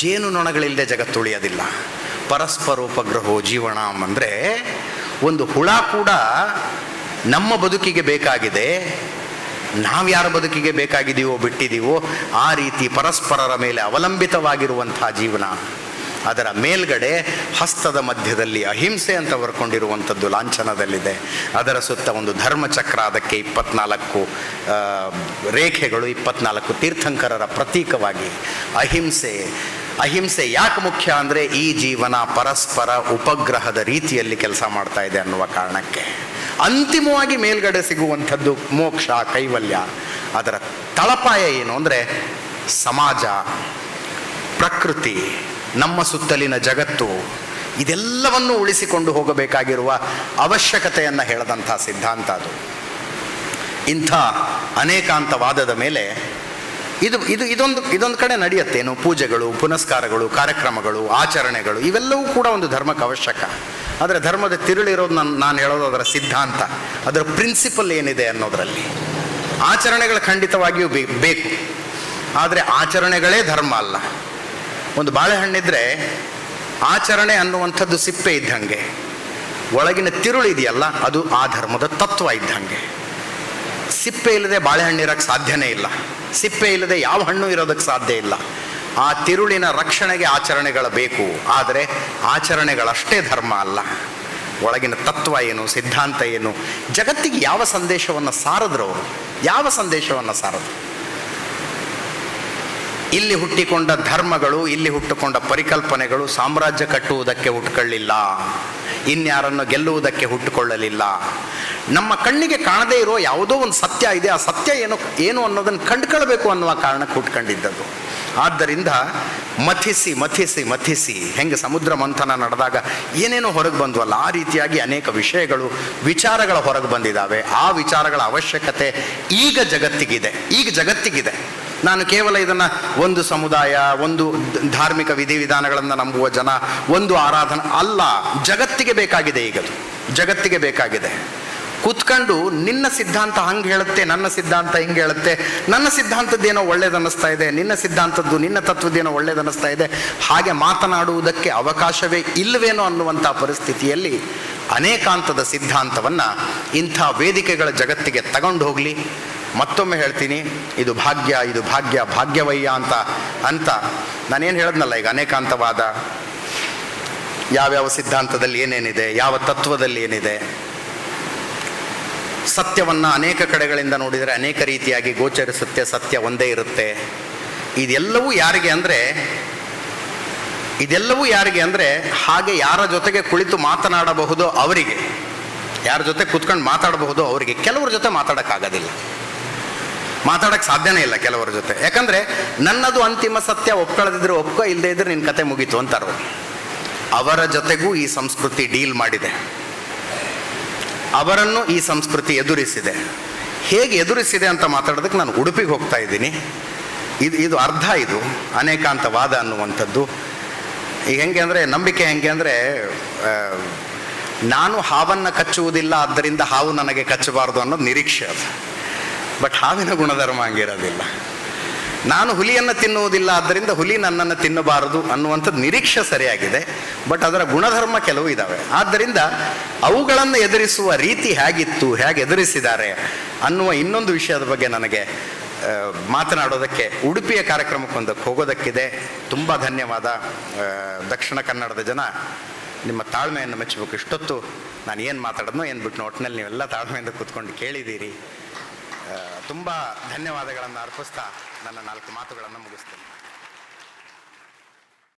Speaker 1: ಜೇನುನೊಣಗಳಿಲ್ಲದೆ ಜಗತ್ತು ಉಳಿಯೋದಿಲ್ಲ. ಪರಸ್ಪರ ಉಪಗ್ರಹೋ ಜೀವನ ಅಂದರೆ ಒಂದು ಹುಳ ಕೂಡ ನಮ್ಮ ಬದುಕಿಗೆ ಬೇಕಾಗಿದೆ. ನಾವು ಯಾರ ಬದುಕಿಗೆ ಬೇಕಾಗಿದ್ದೀವೋ ಬಿಟ್ಟಿದ್ದೀವೋ ಆ ರೀತಿ ಪರಸ್ಪರರ ಮೇಲೆ ಅವಲಂಬಿತವಾಗಿರುವಂತಹ ಜೀವನ. ಅದರ ಮೇಲ್ಗಡೆ ಹಸ್ತದ ಮಧ್ಯದಲ್ಲಿ ಅಹಿಂಸೆ ಅಂತ ಬರ್ಕೊಂಡಿರುವಂಥದ್ದು ಲಾಂಛನದಲ್ಲಿದೆ. ಅದರ ಸುತ್ತ ಒಂದು ಧರ್ಮಚಕ್ರ, ಅದಕ್ಕೆ ಇಪ್ಪತ್ನಾಲ್ಕು ರೇಖೆಗಳು, ಇಪ್ಪತ್ನಾಲ್ಕು ತೀರ್ಥಂಕರರ ಪ್ರತೀಕವಾಗಿ ಅಹಿಂಸೆ. ಅಹಿಂಸೆ ಯಾಕೆ ಮುಖ್ಯ ಅಂದರೆ ಈ ಜೀವನ ಪರಸ್ಪರ ಉಪಗ್ರಹದ ರೀತಿಯಲ್ಲಿ ಕೆಲಸ ಮಾಡ್ತಾ ಇದೆ ಅನ್ನುವ ಕಾರಣಕ್ಕೆ. ಅಂತಿಮವಾಗಿ ಮೇಲ್ಗಡೆ ಸಿಗುವಂಥದ್ದು ಮೋಕ್ಷ, ಕೈವಲ್ಯ. ಅದರ ತಳಪಾಯ ಏನು ಅಂದರೆ ಸಮಾಜ, ಪ್ರಕೃತಿ. ನಮ್ಮ ಸುತ್ತಲಿನ ಜಗತ್ತು ಇದೆಲ್ಲವನ್ನು ಉಳಿಸಿಕೊಂಡು ಹೋಗಬೇಕಾಗಿರುವ ಅವಶ್ಯಕತೆಯನ್ನು ಹೇಳದಂಥ ಸಿದ್ಧಾಂತ ಅದು. ಇಂಥ ಅನೇಕಾಂತವಾದದ ಮೇಲೆ ಇದು ಇದು, ಇದೊಂದು ಇದೊಂದು ಕಡೆ ನಡೆಯುತ್ತೇನು ಪೂಜೆಗಳು, ಪುನಸ್ಕಾರಗಳು, ಕಾರ್ಯಕ್ರಮಗಳು, ಆಚರಣೆಗಳು, ಇವೆಲ್ಲವೂ ಕೂಡ ಒಂದು ಧರ್ಮಕ್ಕೆ ಅವಶ್ಯಕ. ಆದರೆ ಧರ್ಮದ ತಿರುಳಿರೋದು ನಾನು ನಾನು ಹೇಳೋದು ಅದರ ಸಿದ್ಧಾಂತ. ಅದರ ಪ್ರಿನ್ಸಿಪಲ್ ಏನಿದೆ ಅನ್ನೋದರಲ್ಲಿ. ಆಚರಣೆಗಳು ಖಂಡಿತವಾಗಿಯೂ ಬೇಕು. ಆದರೆ ಆಚರಣೆಗಳೇ ಧರ್ಮ ಅಲ್ಲ. ಒಂದು ಬಾಳೆಹಣ್ಣಿದ್ರೆ ಆಚರಣೆ ಅನ್ನುವಂಥದ್ದು ಸಿಪ್ಪೆ ಇದ್ದಂಗೆ. ಒಳಗಿನ ತಿರುಳು ಇದೆಯಲ್ಲ, ಅದು ಆ ಧರ್ಮದ ತತ್ವ ಇದ್ದಂಗೆ. ಸಿಪ್ಪೆ ಇಲ್ಲದೆ ಬಾಳೆಹಣ್ಣು ಇರೋಕ್ಕೆ ಸಾಧ್ಯನೇ ಇಲ್ಲ. ಸಿಪ್ಪೆ ಇಲ್ಲದೆ ಯಾವ ಹಣ್ಣು ಇರೋದಕ್ಕೆ ಸಾಧ್ಯ ಇಲ್ಲ. ಆ ತಿರುಳಿನ ರಕ್ಷಣೆಗೆ ಆಚರಣೆಗಳು ಬೇಕು. ಆದರೆ ಆಚರಣೆಗಳಷ್ಟೇ ಧರ್ಮ ಅಲ್ಲ. ಒಳಗಿನ ತತ್ವ ಏನು, ಸಿದ್ಧಾಂತ ಏನು? ಜಗತ್ತಿಗೆ ಯಾವ ಸಂದೇಶವನ್ನು ಸಾರದ್ರು ಅವರು? ಯಾವ ಸಂದೇಶವನ್ನು ಸಾರದ್ರು? ಇಲ್ಲಿ ಹುಟ್ಟಿಕೊಂಡ ಧರ್ಮಗಳು, ಇಲ್ಲಿ ಹುಟ್ಟುಕೊಂಡ ಪರಿಕಲ್ಪನೆಗಳು ಸಾಮ್ರಾಜ್ಯ ಕಟ್ಟುವುದಕ್ಕೆ ಹುಟ್ಟುಕೊಳ್ಳಿಲ್ಲ ಇನ್ಯಾರನ್ನು ಗೆಲ್ಲುವುದಕ್ಕೆ ಹುಟ್ಟುಕೊಳ್ಳಲಿಲ್ಲ. ನಮ್ಮ ಕಣ್ಣಿಗೆ ಕಾಣದೇ ಇರೋ ಯಾವುದೋ ಒಂದು ಸತ್ಯ ಇದೆ. ಆ ಸತ್ಯ ಏನು ಏನು ಅನ್ನೋದನ್ನು ಕಂಡುಕೊಳ್ಬೇಕು ಅನ್ನುವ ಕಾರಣಕ್ಕೆ ಹುಟ್ಕೊಂಡಿದ್ದದು ಆದ್ದರಿಂದ ಮಥಿಸಿ ಮಥಿಸಿ ಮಥಿಸಿ, ಹೆಂಗೆ ಸಮುದ್ರ ಮಂಥನ ನಡೆದಾಗ ಏನೇನೋ ಹೊರಗೆ ಬಂದವಲ್ಲ, ಆ ರೀತಿಯಾಗಿ ಅನೇಕ ವಿಷಯಗಳು, ವಿಚಾರಗಳ ಹೊರಗೆ ಬಂದಿದ್ದಾವೆ. ಆ ವಿಚಾರಗಳ ಅವಶ್ಯಕತೆ ಈಗ ಜಗತ್ತಿಗಿದೆ. ಈಗ ಜಗತ್ತಿಗಿದೆ. ನಾನು ಕೇವಲ ಇದನ್ನು ಒಂದು ಸಮುದಾಯ, ಒಂದು ಧಾರ್ಮಿಕ ವಿಧಿವಿಧಾನಗಳನ್ನು ನಂಬುವ ಜನ, ಒಂದು ಆರಾಧನೆ ಅಲ್ಲ. ಜಗತ್ತಿಗೆ ಬೇಕಾಗಿದೆ ಈಗ ಜಗತ್ತಿಗೆ ಬೇಕಾಗಿದೆ. ಕೂತ್ಕೊಂಡು ನಿನ್ನ ಸಿದ್ಧಾಂತ ಹಂಗೆ ಹೇಳುತ್ತೆ, ನನ್ನ ಸಿದ್ಧಾಂತ ಹಿಂಗೆ ಹೇಳುತ್ತೆ, ನನ್ನ ಸಿದ್ಧಾಂತದ್ದೇನೋ ಒಳ್ಳೇದನ್ನಿಸ್ತಾ ಇದೆ, ನಿನ್ನ ಸಿದ್ಧಾಂತದ್ದು, ನಿನ್ನ ತತ್ವದ್ದೇನೋ ಒಳ್ಳೇದನ್ನಿಸ್ತಾ ಇದೆ, ಹಾಗೆ ಮಾತನಾಡುವುದಕ್ಕೆ ಅವಕಾಶವೇ ಇಲ್ಲವೇನೋ ಅನ್ನುವಂಥ ಪರಿಸ್ಥಿತಿಯಲ್ಲಿ ಅನೇಕಾಂತದ ಸಿದ್ಧಾಂತವನ್ನು ಇಂಥ ವೇದಿಕೆಗಳ ಜಗತ್ತಿಗೆ ತಗೊಂಡು ಹೋಗಲಿ ಮತ್ತೊಮ್ಮೆ ಹೇಳ್ತೀನಿ, ಇದು ಭಾಗ್ಯ ಇದು ಭಾಗ್ಯ, ಭಾಗ್ಯವಯ್ಯ ಅಂತ ಅಂತ. ನಾನೇನು ಹೇಳಿದ್ನಲ್ಲ ಈಗ ಅನೇಕಾಂತವಾದ, ಯಾವ್ಯಾವ ಸಿದ್ಧಾಂತದಲ್ಲಿ ಏನೇನಿದೆ, ಯಾವ ತತ್ವದಲ್ಲಿ ಏನಿದೆ. ಸತ್ಯವನ್ನು ಅನೇಕ ಕಡೆಗಳಿಂದ ನೋಡಿದರೆ ಅನೇಕ ರೀತಿಯಾಗಿ ಗೋಚರಿಸುತ್ತೆ ಸತ್ಯ ಒಂದೇ ಇರುತ್ತೆ. ಇದೆಲ್ಲವೂ ಯಾರಿಗೆ ಅಂದರೆ, ಇದೆಲ್ಲವೂ ಯಾರಿಗೆ ಅಂದರೆ, ಹಾಗೆ ಯಾರ ಜೊತೆಗೆ ಕುಳಿತು ಮಾತನಾಡಬಹುದೋ ಅವರಿಗೆ. ಯಾರ ಜೊತೆ ಕೂತ್ಕೊಂಡು ಮಾತಾಡಬಹುದು ಅವರಿಗೆ. ಕೆಲವ್ರ ಜೊತೆ ಮಾತಾಡೋಕ್ಕಾಗೋದಿಲ್ಲ. ಮಾತಾಡಕ್ಕೆ ಸಾಧ್ಯನೇ ಇಲ್ಲ ಕೆಲವರ ಜೊತೆ. ಯಾಕಂದರೆ ನನ್ನದು ಅಂತಿಮ ಸತ್ಯ ಒಪ್ಕೊಳ್ಳದಿದ್ರೆ ಒಪ್ಕೋ ಇಲ್ಲದೆ ಇದ್ರೆ ನಿನ್ನ ಕತೆ ಮುಗೀತು ಅಂತಾರ. ಅವರ ಜೊತೆಗೂ ಈ ಸಂಸ್ಕೃತಿ ಡೀಲ್ ಮಾಡಿದೆ. ಅವರನ್ನು ಈ ಸಂಸ್ಕೃತಿ ಎದುರಿಸಿದೆ. ಹೇಗೆ ಎದುರಿಸಿದೆ ಅಂತ ಮಾತಾಡೋದಕ್ಕೆ ನಾನು ಉಡುಪಿಗೆ ಹೋಗ್ತಾ ಇದ್ದೀನಿ. ಇದು ಇದು ಅರ್ಧ ಇದು, ಅನೇಕಾಂತವಾದ ಅನ್ನುವಂಥದ್ದು. ಈಗ ಹೆಂಗೆ ಅಂದರೆ, ನಂಬಿಕೆ ಹೆಂಗೆ ಅಂದರೆ ನಾನು ಹಾವನ್ನು ಕಚ್ಚುವುದಿಲ್ಲ, ಆದ್ದರಿಂದ ಹಾವು ನನಗೆ ಕಚ್ಚಬಾರ್ದು ಅನ್ನೋದು ನಿರೀಕ್ಷೆ ಅದು. ಬಟ್ ಹಾವಿನ ಗುಣಧರ್ಮ ಹಂಗಿರೋದಿಲ್ಲ. ನಾನು ಹುಲಿಯನ್ನು ತಿನ್ನುವುದಿಲ್ಲ, ಆದ್ದರಿಂದ ಹುಲಿ ನನ್ನನ್ನು ತಿನ್ನಬಾರದು ಅನ್ನುವಂಥದ್ದು ನಿರೀಕ್ಷೆ ಸರಿಯಾಗಿದೆ, ಬಟ್ ಅದರ ಗುಣಧರ್ಮ ಕೆಲವು ಇದ್ದಾವೆ ಆದ್ದರಿಂದ ಅವುಗಳನ್ನು ಎದುರಿಸುವ ರೀತಿ ಹೇಗಿತ್ತು, ಹೇಗೆ ಎದುರಿಸಿದ್ದಾರೆ ಅನ್ನುವ ಇನ್ನೊಂದು ವಿಷಯದ ಬಗ್ಗೆ ನನಗೆ ಮಾತನಾಡೋದಕ್ಕೆ, ಉಡುಪಿಯ ಕಾರ್ಯಕ್ರಮಕ್ಕೊಂದಕ್ಕೆ ಹೋಗೋದಕ್ಕಿದೆ. ತುಂಬ ಧನ್ಯವಾದ. ದಕ್ಷಿಣ ಕನ್ನಡದ ಜನ, ನಿಮ್ಮ ತಾಳ್ಮೆಯನ್ನು ಮೆಚ್ಚಬೇಕು. ಇಷ್ಟೊತ್ತು ನಾನು ಏನು ಮಾತಾಡೋದನ್ನೋ ಏನು ಬಿಟ್ಟು ಒಟ್ಟಿನಲ್ಲಿ ನೀವೆಲ್ಲ ತಾಳ್ಮೆಯಿಂದ ಕೂತ್ಕೊಂಡು ಕೇಳಿದ್ದೀರಿ. ತುಂಬ ಧನ್ಯವಾದಗಳನ್ನು ಅರ್ಪಿಸ್ತಾ ನನ್ನ ನಾಲ್ಕು ಮಾತುಗಳನ್ನು ಮುಗಿಸ್ತೇನೆ.